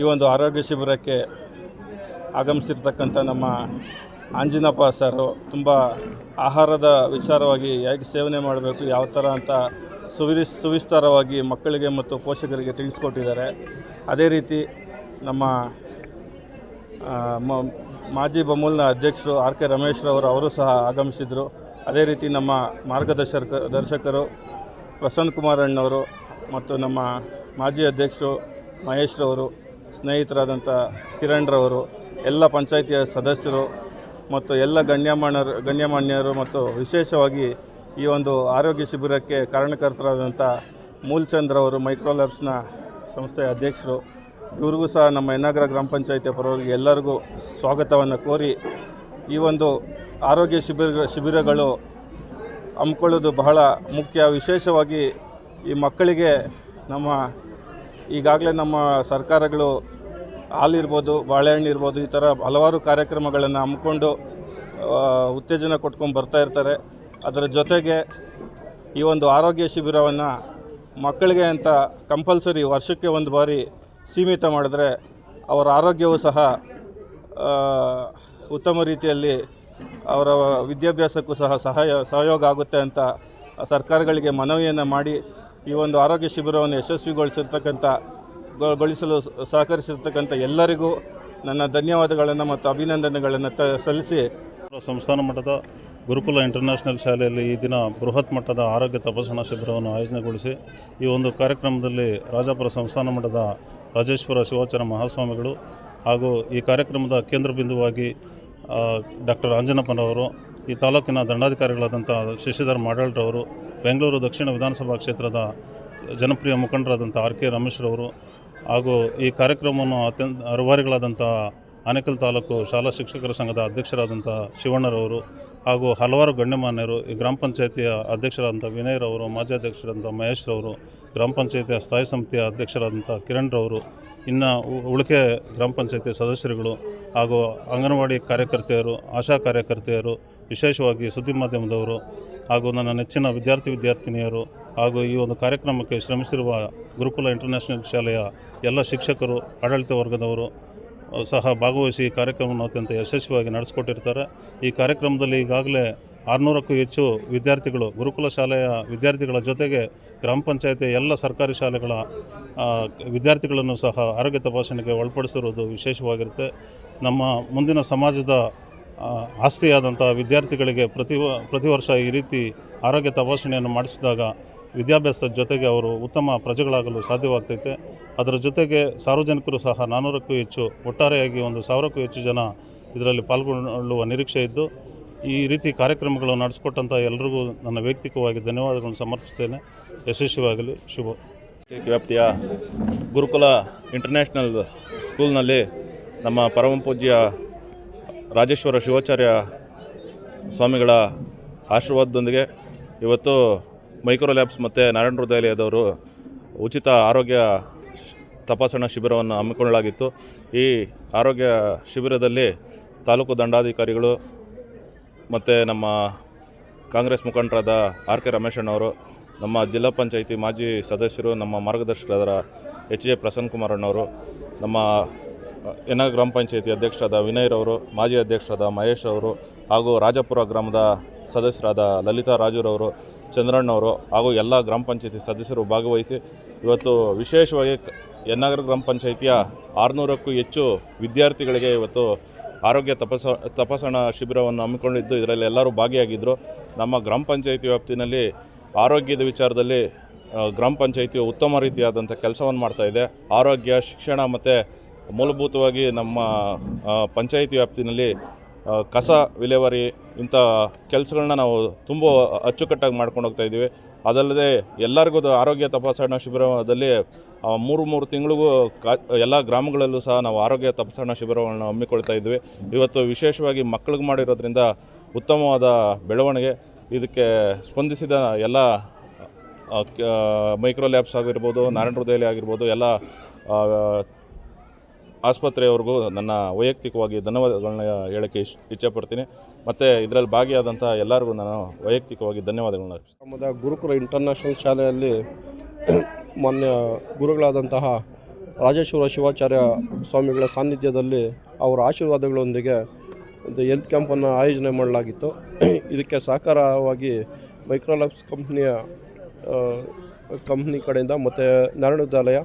ಈ ಒಂದು ಆರೋಗ್ಯ ಶಿಬಿರಕ್ಕೆ ಆಗಮಿಸಿರ್ತಕ್ಕಂಥ ನಮ್ಮ ಆಂಜಿನಪ್ಪ ಸರು, ತುಂಬ ಆಹಾರದ ವಿಚಾರವಾಗಿ ಹೇಗೆ ಸೇವನೆ ಮಾಡಬೇಕು, ಯಾವ ಥರ ಅಂತ ಸುವಿರಿ, ಸುವಿಸ್ತಾರವಾಗಿ ಮಕ್ಕಳಿಗೆ ಮತ್ತು ಪೋಷಕರಿಗೆ ತಿಳಿಸ್ಕೊಟ್ಟಿದ್ದಾರೆ. ಅದೇ ರೀತಿ ನಮ್ಮ ಮಾಜಿ ಬಮೂಲ್ನ ಅಧ್ಯಕ್ಷರು ಆರ್ ಕೆ ರಮೇಶ್ರವರು ಅವರು ಸಹ ಆಗಮಿಸಿದರು. ಅದೇ ರೀತಿ ನಮ್ಮ ಮಾರ್ಗದರ್ಶಕ, ದರ್ಶಕರು ಪ್ರಸನ್ನ ಕುಮಾರಣ್ಣವರು ಮತ್ತು ನಮ್ಮ ಮಾಜಿ ಅಧ್ಯಕ್ಷರು ಮಹೇಶ್ರವರು ಸ್ನೇಹಿತರಾದಂಥ ಕಿರಣ್ರವರು, ಎಲ್ಲ ಪಂಚಾಯಿತಿಯ ಸದಸ್ಯರು ಮತ್ತು ಎಲ್ಲ ಗಣ್ಯಮಾನ್ಯರು ಗಣ್ಯಮಾನ್ಯರು ಮತ್ತು ವಿಶೇಷವಾಗಿ ಈ ಒಂದು ಆರೋಗ್ಯ ಶಿಬಿರಕ್ಕೆ ಕಾರಣಕರ್ತರಾದಂಥ ಮೂಲ್ಚಂದ್ರ ಅವರು ಮೈಕ್ರೋ ಲ್ಯಾಬ್ಸ್ನ ಸಂಸ್ಥೆಯ ಅಧ್ಯಕ್ಷರು, ಇವ್ರಿಗೂ ಸಹ ನಮ್ಮ ಯನ್ನಾಗರ ಗ್ರಾಮ ಪಂಚಾಯಿತಿಯ ಪರವಾಗಿ ಎಲ್ಲರಿಗೂ ಸ್ವಾಗತವನ್ನು ಕೋರಿ ಈ ಒಂದು ಆರೋಗ್ಯ ಶಿಬಿರ, ಶಿಬಿರಗಳು ಹಮ್ಮಿಕೊಳ್ಳೋದು ಬಹಳ ಮುಖ್ಯ. ವಿಶೇಷವಾಗಿ ಈ ಮಕ್ಕಳಿಗೆ ನಮ್ಮ ಈಗಾಗಲೇ ನಮ್ಮ ಸರ್ಕಾರಗಳು ಹಾಲಿರ್ಬೋದು ಬಾಳೆಹಣ್ಣು ಇರ್ಬೋದು, ಈ ಥರ ಹಲವಾರು ಕಾರ್ಯಕ್ರಮಗಳನ್ನು ಹಮ್ಮಿಕೊಂಡು ಉತ್ತೇಜನ ಕೊಟ್ಕೊಂಡು ಬರ್ತಾ ಇರ್ತಾರೆ. ಅದರ ಜೊತೆಗೆ ಈ ಒಂದು ಆರೋಗ್ಯ ಶಿಬಿರವನ್ನು ಮಕ್ಕಳಿಗೆ ಅಂತ ಕಂಪಲ್ಸರಿ ವರ್ಷಕ್ಕೆ ಒಂದು ಬಾರಿ ಸೀಮಿತ ಮಾಡಿದ್ರೆ ಅವರ ಆರೋಗ್ಯವೂ ಸಹ ಉತ್ತಮ ರೀತಿಯಲ್ಲಿ ಅವರ ವಿದ್ಯಾಭ್ಯಾಸಕ್ಕೂ ಸಹ ಸಹಾಯ, ಸಹಯೋಗ ಆಗುತ್ತೆ ಅಂತ ಸರ್ಕಾರಗಳಿಗೆ ಮನವಿಯನ್ನು ಮಾಡಿ ಈ ಒಂದು ಆರೋಗ್ಯ ಶಿಬಿರವನ್ನು ಯಶಸ್ವಿಗೊಳಿಸಿರ್ತಕ್ಕಂಥ ಗೊಳಿಸಲು ಸಹಕರಿಸಿರ್ತಕ್ಕಂಥ ಎಲ್ಲರಿಗೂ ನನ್ನ ಧನ್ಯವಾದಗಳನ್ನು ಮತ್ತು ಅಭಿನಂದನೆಗಳನ್ನು ತ, ಸಲ್ಲಿಸಿ. ಸಂಸ್ಥಾನ ಮಟ್ಟದ ಗುರುಕುಲ ಇಂಟರ್ನ್ಯಾಷನಲ್ ಶಾಲೆಯಲ್ಲಿ ಈ ದಿನ ಬೃಹತ್ ಮಟ್ಟದ ಆರೋಗ್ಯ ತಪಾಸಣಾ ಶಿಬಿರವನ್ನು ಆಯೋಜನೆಗೊಳಿಸಿ, ಈ ಒಂದು ಕಾರ್ಯಕ್ರಮದಲ್ಲಿ ರಾಜಾಪುರ ಸಂಸ್ಥಾನ ಮಟ್ಟದ ರಾಜೇಶ್ವರ ಶಿವಾಚಾರ ಮಹಾಸ್ವಾಮಿಗಳು ಹಾಗೂ ಈ ಕಾರ್ಯಕ್ರಮದ ಕೇಂದ್ರ ಬಿಂದುವಾಗಿ ಡಾಕ್ಟರ್ ಆಂಜನಪ್ಪನವರು, ಈ ತಾಲೂಕಿನ ದಂಡಾಧಿಕಾರಿಗಳಾದಂಥ ಶಶಿಧರ್ ಮಾಡಾಳ್ರವರು ಬೆಂಗಳೂರು ದಕ್ಷಿಣ ವಿಧಾನಸಭಾ ಕ್ಷೇತ್ರದ ಜನಪ್ರಿಯ ಮುಖಂಡರಾದಂಥ ಆರ್ ಕೆ ರಮೇಶ್ರವರು ಹಾಗೂ ಈ ಕಾರ್ಯಕ್ರಮವನ್ನು ಅತ್ಯಂತ ರೂವಾರಿಗಳಾದಂಥ ಆನೇಕಲ್ ತಾಲೂಕು ಶಾಲಾ ಶಿಕ್ಷಕರ ಸಂಘದ ಅಧ್ಯಕ್ಷರಾದಂಥ ಶಿವಣ್ಣರವರು ಹಾಗೂ ಹಲವಾರು ಗಣ್ಯಮಾನ್ಯರು, ಈ ಗ್ರಾಮ ಪಂಚಾಯತಿಯ ಅಧ್ಯಕ್ಷರಾದಂಥ ವಿನಯ್ರವರು ಮಾಜಿ ಅಧ್ಯಕ್ಷರಾದಂಥ ಮಹೇಶ್ರವರು ಗ್ರಾಮ ಪಂಚಾಯಿತಿಯ ಸ್ಥಾಯಿ ಸಮಿತಿಯ ಅಧ್ಯಕ್ಷರಾದಂಥ ಕಿರಣ್ರವರು ಇನ್ನು ಉ- ಉಳಿಕೆ ಗ್ರಾಮ ಪಂಚಾಯತಿ ಸದಸ್ಯರುಗಳು ಹಾಗೂ ಅಂಗನವಾಡಿ ಕಾರ್ಯಕರ್ತೆಯರು, ಆಶಾ ಕಾರ್ಯಕರ್ತೆಯರು, ವಿಶೇಷವಾಗಿ ಸುದ್ದಿ ಮಾಧ್ಯಮದವರು ಹಾಗೂ ನನ್ನ ನೆಚ್ಚಿನ ವಿದ್ಯಾರ್ಥಿ ವಿದ್ಯಾರ್ಥಿನಿಯರು ಹಾಗೂ ಈ ಒಂದು ಕಾರ್ಯಕ್ರಮಕ್ಕೆ ಶ್ರಮಿಸಿರುವ ಗುರುಕುಲ ಇಂಟರ್ನ್ಯಾಷನಲ್ ಶಾಲೆಯ ಎಲ್ಲ ಶಿಕ್ಷಕರು, ಆಡಳಿತ ವರ್ಗದವರು ಸಹ ಭಾಗವಹಿಸಿ ಈ ಕಾರ್ಯಕ್ರಮವನ್ನು ಅತ್ಯಂತ ಯಶಸ್ವಿಯಾಗಿ ನಡೆಸಿಕೊಟ್ಟಿರ್ತಾರೆ. ಈ ಕಾರ್ಯಕ್ರಮದಲ್ಲಿ ಈಗಾಗಲೇ ಆರುನೂರಕ್ಕೂ ಹೆಚ್ಚು ವಿದ್ಯಾರ್ಥಿಗಳು, ಗುರುಕುಲ ಶಾಲೆಯ ವಿದ್ಯಾರ್ಥಿಗಳ ಜೊತೆಗೆ ಗ್ರಾಮ ಪಂಚಾಯತಿ ಎಲ್ಲ ಸರ್ಕಾರಿ ಶಾಲೆಗಳ ವಿದ್ಯಾರ್ಥಿಗಳನ್ನು ಸಹ ಆರೋಗ್ಯ ತಪಾಸಣೆಗೆ ಒಳಪಡಿಸಿರುವುದು ವಿಶೇಷವಾಗಿರುತ್ತೆ. ನಮ್ಮ ಮುಂದಿನ ಸಮಾಜದ ಆಸ್ತಿಯಾದಂಥ ವಿದ್ಯಾರ್ಥಿಗಳಿಗೆ ಪ್ರತಿ ಪ್ರತಿ ವರ್ಷ ಈ ರೀತಿ ಆರೋಗ್ಯ ತಪಾಸಣೆಯನ್ನು ಮಾಡಿಸಿದಾಗ ವಿದ್ಯಾಭ್ಯಾಸದ ಜೊತೆಗೆ ಅವರು ಉತ್ತಮ ಪ್ರಜೆಗಳಾಗಲು ಸಾಧ್ಯವಾಗ್ತೈತೆ. ಅದರ ಜೊತೆಗೆ ಸಾರ್ವಜನಿಕರು ಸಹ ನಾನ್ನೂರಕ್ಕೂ ಹೆಚ್ಚು, ಒಟ್ಟಾರೆಯಾಗಿ ಒಂದು ಸಾವಿರಕ್ಕೂ ಹೆಚ್ಚು ಜನ ಇದರಲ್ಲಿ ಪಾಲ್ಗೊಳ್ಳುವ ನಿರೀಕ್ಷೆ ಇದ್ದು, ಈ ರೀತಿ ಕಾರ್ಯಕ್ರಮಗಳು ನಡೆಸಿಕೊಟ್ಟಂಥ ಎಲ್ರಿಗೂ ನನ್ನ ವೈಯಕ್ತಿಕವಾಗಿ ಧನ್ಯವಾದಗಳನ್ನು ಸಮರ್ಪಿಸ್ತೇನೆ. ಯಶಸ್ವಿಯಾಗಲಿ. ಶುಭ. ವ್ಯಾಪ್ತಿಯ ಗುರುಕುಲ ಇಂಟರ್ನ್ಯಾಷನಲ್ ಸ್ಕೂಲ್ನಲ್ಲಿ ನಮ್ಮ ಪರಮ ಪೂಜ್ಯ ರಾಜೇಶ್ವರ ಶಿವಾಚಾರ್ಯ ಸ್ವಾಮಿಗಳ ಆಶೀರ್ವಾದದೊಂದಿಗೆ ಇವತ್ತು ಮೈಕ್ರೋ ಲ್ಯಾಬ್ಸ್ ಮತ್ತು ನಾರಾಯಣ ಹೃದಯಾಲಯದವರು ಉಚಿತ ಆರೋಗ್ಯ ತಪಾಸಣಾ ಶಿಬಿರವನ್ನು ಹಮ್ಮಿಕೊಳ್ಳಲಾಗಿತ್ತು. ಈ ಆರೋಗ್ಯ ಶಿಬಿರದಲ್ಲಿ ತಾಲೂಕು ದಂಡಾಧಿಕಾರಿಗಳು ಮತ್ತು ನಮ್ಮ ಕಾಂಗ್ರೆಸ್ ಮುಖಂಡರಾದ ಆರ್ ಕೆ ರಮೇಶಣ್ಣವರು ನಮ್ಮ ಜಿಲ್ಲಾ ಪಂಚಾಯಿತಿ ಮಾಜಿ ಸದಸ್ಯರು, ನಮ್ಮ ಮಾರ್ಗದರ್ಶಕರಾದ ಎಚ್ ಜೆ ಪ್ರಸನ್ನ ಕುಮಾರಣ್ಣವರು ನಮ್ಮ ಎನ್ನ ಗ್ರಾಮ ಪಂಚಾಯಿತಿ ಅಧ್ಯಕ್ಷರಾದ ವಿನಯ್ರವರು ಮಾಜಿ ಅಧ್ಯಕ್ಷರಾದ ಮಹೇಶ್ ಅವರು ಹಾಗೂ ರಾಜಪುರ ಗ್ರಾಮದ ಸದಸ್ಯರಾದ ಲಲಿತಾ ರಾಜುರವರು ಚಂದ್ರಣ್ಣವರು ಹಾಗೂ ಎಲ್ಲ ಗ್ರಾಮ ಪಂಚಾಯಿತಿ ಸದಸ್ಯರು ಭಾಗವಹಿಸಿ ಇವತ್ತು ವಿಶೇಷವಾಗಿ ಎನ್ ಎನ್ನಗರ ಗ್ರಾಮ ಪಂಚಾಯಿತಿಯ ಆರುನೂರಕ್ಕೂ ಹೆಚ್ಚು ವಿದ್ಯಾರ್ಥಿಗಳಿಗೆ ಇವತ್ತು ಆರೋಗ್ಯ ತಪಾಸ, ತಪಾಸಣಾ ಶಿಬಿರವನ್ನು ಹಮ್ಮಿಕೊಂಡಿದ್ದು, ಇದರಲ್ಲಿ ಎಲ್ಲರೂ ಭಾಗಿಯಾಗಿದ್ದರು ನಮ್ಮ ಗ್ರಾಮ ಪಂಚಾಯಿತಿ ವ್ಯಾಪ್ತಿನಲ್ಲಿ ಆರೋಗ್ಯದ ವಿಚಾರದಲ್ಲಿ ಗ್ರಾಮ ಪಂಚಾಯಿತಿಯು ಉತ್ತಮ ರೀತಿಯಾದಂಥ ಕೆಲಸವನ್ನು ಮಾಡ್ತಾಯಿದೆ ಆರೋಗ್ಯ, ಶಿಕ್ಷಣ ಮತ್ತು ಮೂಲಭೂತವಾಗಿ ನಮ್ಮ ಪಂಚಾಯಿತಿ ವ್ಯಾಪ್ತಿನಲ್ಲಿ ಕಸ ವಿಲೇವಾರಿ ಇಂಥ ಕೆಲಸಗಳನ್ನ ನಾವು ತುಂಬ ಅಚ್ಚುಕಟ್ಟಾಗಿ ಮಾಡ್ಕೊಂಡು ಹೋಗ್ತಾ ಇದ್ದೀವಿ. ಅದಲ್ಲದೆ ಎಲ್ಲರಿಗೂ ಆರೋಗ್ಯ ತಪಾಸಣಾ ಶಿಬಿರದಲ್ಲಿ ಮೂರು ಮೂರು ತಿಂಗಳಿಗೂ ಕಾ, ಎಲ್ಲ ಗ್ರಾಮಗಳಲ್ಲೂ ಸಹ ನಾವು ಆರೋಗ್ಯ ತಪಾಸಣಾ ಶಿಬಿರವನ್ನು ಹಮ್ಮಿಕೊಳ್ತಾ ಇದ್ವಿ ಇವತ್ತು ವಿಶೇಷವಾಗಿ ಮಕ್ಕಳಿಗೆ ಮಾಡಿರೋದ್ರಿಂದ ಉತ್ತಮವಾದ ಬೆಳವಣಿಗೆ, ಇದಕ್ಕೆ ಸ್ಪಂದಿಸಿದ ಎಲ್ಲ ಮೈಕ್ರೋಲ್ಯಾಬ್ಸ್ ಆಗಿರ್ಬೋದು, ನಾರಾಯಣ ಹೃದಯಲಿ ಆಗಿರ್ಬೋದು, ಎಲ್ಲ ಆಸ್ಪತ್ರೆಯವ್ರಿಗೂ ನನ್ನ ವೈಯಕ್ತಿಕವಾಗಿ ಧನ್ಯವಾದಗಳನ್ನ ಹೇಳಕ್ಕೆ ಇಷ್ಟ ಇಚ್ಛೆಪಡ್ತೀನಿ ಮತ್ತು ಇದರಲ್ಲಿ ಭಾಗಿಯಾದಂಥ ಎಲ್ಲರಿಗೂ ನಾನು ವೈಯಕ್ತಿಕವಾಗಿ ಧನ್ಯವಾದಗಳನ್ನ ಅರ್ಪಿಸ್ತೀನಿ. ಗ್ರಾಮದ ಗುರುಕುಲ ಇಂಟರ್ನ್ಯಾಷನಲ್ ಶಾಲೆಯಲ್ಲಿ ಮೊನ್ನೆ ಗುರುಗಳಾದಂತಹ ರಾಜೇಶ್ವರ ಶಿವಾಚಾರ್ಯ ಸ್ವಾಮಿಗಳ ಸಾನ್ನಿಧ್ಯದಲ್ಲಿ ಅವರ ಆಶೀರ್ವಾದಗಳೊಂದಿಗೆ ಒಂದು ಹೆಲ್ತ್ ಕ್ಯಾಂಪನ್ನು ಆಯೋಜನೆ ಮಾಡಲಾಗಿತ್ತು ಇದಕ್ಕೆ ಸಹಕಾರವಾಗಿ ಮೈಕ್ರೋಲಾಬ್ಸ್ ಕಂಪ್ನಿಯ ಕಂಪ್ನಿ ಕಡೆಯಿಂದ ಮತ್ತು ನಾರಾಯಣ ವಿದ್ಯಾಲಯ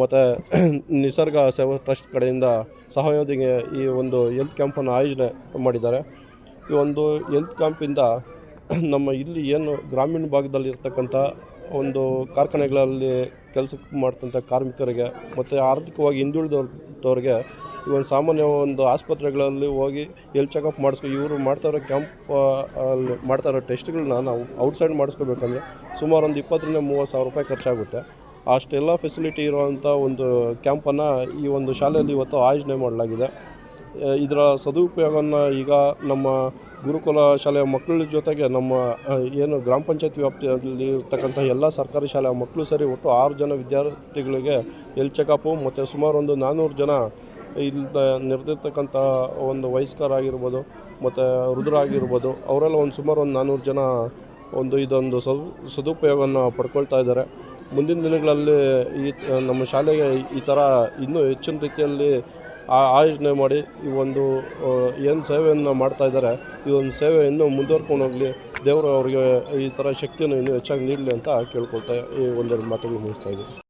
ಮತ್ತು ನಿಸರ್ಗ ಸೇವಾ ಟ್ರಸ್ಟ್ ಕಡೆಯಿಂದ ಸಹಯೋಗಿಗೆ ಈ ಒಂದು ಹೆಲ್ತ್ ಕ್ಯಾಂಪನ್ನು ಆಯೋಜನೆ ಮಾಡಿದ್ದಾರೆ. ಈ ಒಂದು ಹೆಲ್ತ್ ಕ್ಯಾಂಪಿಂದ ನಮ್ಮ ಇಲ್ಲಿ ಏನು ಗ್ರಾಮೀಣ ಭಾಗದಲ್ಲಿ ಇರ್ತಕ್ಕಂಥ ಒಂದು ಕಾರ್ಖಾನೆಗಳಲ್ಲಿ ಕೆಲಸ ಮಾಡ್ತಂಥ ಕಾರ್ಮಿಕರಿಗೆ ಮತ್ತು ಆರ್ಥಿಕವಾಗಿ ಹಿಂದುಳಿದವ್ರಿಗೆ ಈ ಒಂದು ಸಾಮಾನ್ಯ ಒಂದು ಆಸ್ಪತ್ರೆಗಳಲ್ಲಿ ಹೋಗಿ ಎಲ್ ಚೆಕಪ್ ಮಾಡಿಸ್ಕೊ, ಇವರು ಮಾಡ್ತಾ ಇರೋ ಕ್ಯಾಂಪ್ ಅಲ್ಲಿ ಮಾಡ್ತಾ ಇರೋ ಟೆಸ್ಟ್ಗಳನ್ನ ನಾವು ಔಟ್ಸೈಡ್ ಮಾಡಿಸ್ಕೋಬೇಕಂದ್ರೆ ಸುಮಾರು ಒಂದು ಇಪ್ಪತ್ತರಿಂದ ಮೂವತ್ತು ಸಾವಿರ ರೂಪಾಯಿ ಖರ್ಚಾಗುತ್ತೆ. ಅಷ್ಟೆಲ್ಲ ಫೆಸಿಲಿಟಿ ಇರುವಂಥ ಒಂದು ಕ್ಯಾಂಪನ್ನು ಈ ಒಂದು ಶಾಲೆಯಲ್ಲಿ ಇವತ್ತು ಆಯೋಜನೆ ಮಾಡಲಾಗಿದೆ. ಇದರ ಸದುಪಯೋಗವನ್ನು ಈಗ ನಮ್ಮ ಗುರುಕುಲ ಶಾಲೆಯ ಮಕ್ಕಳ ಜೊತೆಗೆ ನಮ್ಮ ಏನು ಗ್ರಾಮ ಪಂಚಾಯತ್ ವ್ಯಾಪ್ತಿಯಲ್ಲಿ ಇರ್ತಕ್ಕಂಥ ಎಲ್ಲ ಸರ್ಕಾರಿ ಶಾಲೆಯ ಮಕ್ಕಳು ಸರಿ ಒಟ್ಟು ಆರು ಜನ ವಿದ್ಯಾರ್ಥಿಗಳಿಗೆ ಎಲ್ ಚೆಕಪ್ಪು ಮತ್ತು ಸುಮಾರು ಒಂದು ನಾನ್ನೂರು ಜನ ಇಲ್ಲಿ ನಿರ್ದಿರ್ತಕ್ಕಂಥ ಒಂದು ವಯಸ್ಕರಾಗಿರ್ಬೋದು ಮತ್ತು ವೃದ್ಧರ ಆಗಿರ್ಬೋದು, ಅವರೆಲ್ಲ ಒಂದು ಸುಮಾರು ಒಂದು ನಾನ್ನೂರು ಜನ ಒಂದು ಇದೊಂದು ಸದು, ಸದುಪಯೋಗವನ್ನು ಪಡ್ಕೊಳ್ತಾ ಇದ್ದಾರೆ. ಮುಂದಿನ ದಿನಗಳಲ್ಲಿ ಈ ನಮ್ಮ ಶಾಲೆಗೆ ಈ ಥರ ಇನ್ನೂ ಹೆಚ್ಚಿನ ರೀತಿಯಲ್ಲಿ ಆಯೋಜನೆ ಮಾಡಿ ಈ ಒಂದು ಏನು ಸೇವೆಯನ್ನು ಮಾಡ್ತಾ ಇದ್ದಾರೆ, ಈ ಒಂದು ಸೇವೆ ಇನ್ನೂ ಮುಂದುವರ್ಕೊಂಡು ಹೋಗಲಿ, ದೇವರು ಅವರಿಗೆ ಈ ಥರ ಶಕ್ತಿಯನ್ನು ಇನ್ನೂ ಹೆಚ್ಚಾಗಿ ನೀಡಲಿ ಅಂತ ಕೇಳ್ಕೊಳ್ತಾ ಈ ಒಂದೆರಡು ಮಾತುಗಳು ಮುಗಿಸ್ತಾ ಇದ್ದೀನಿ.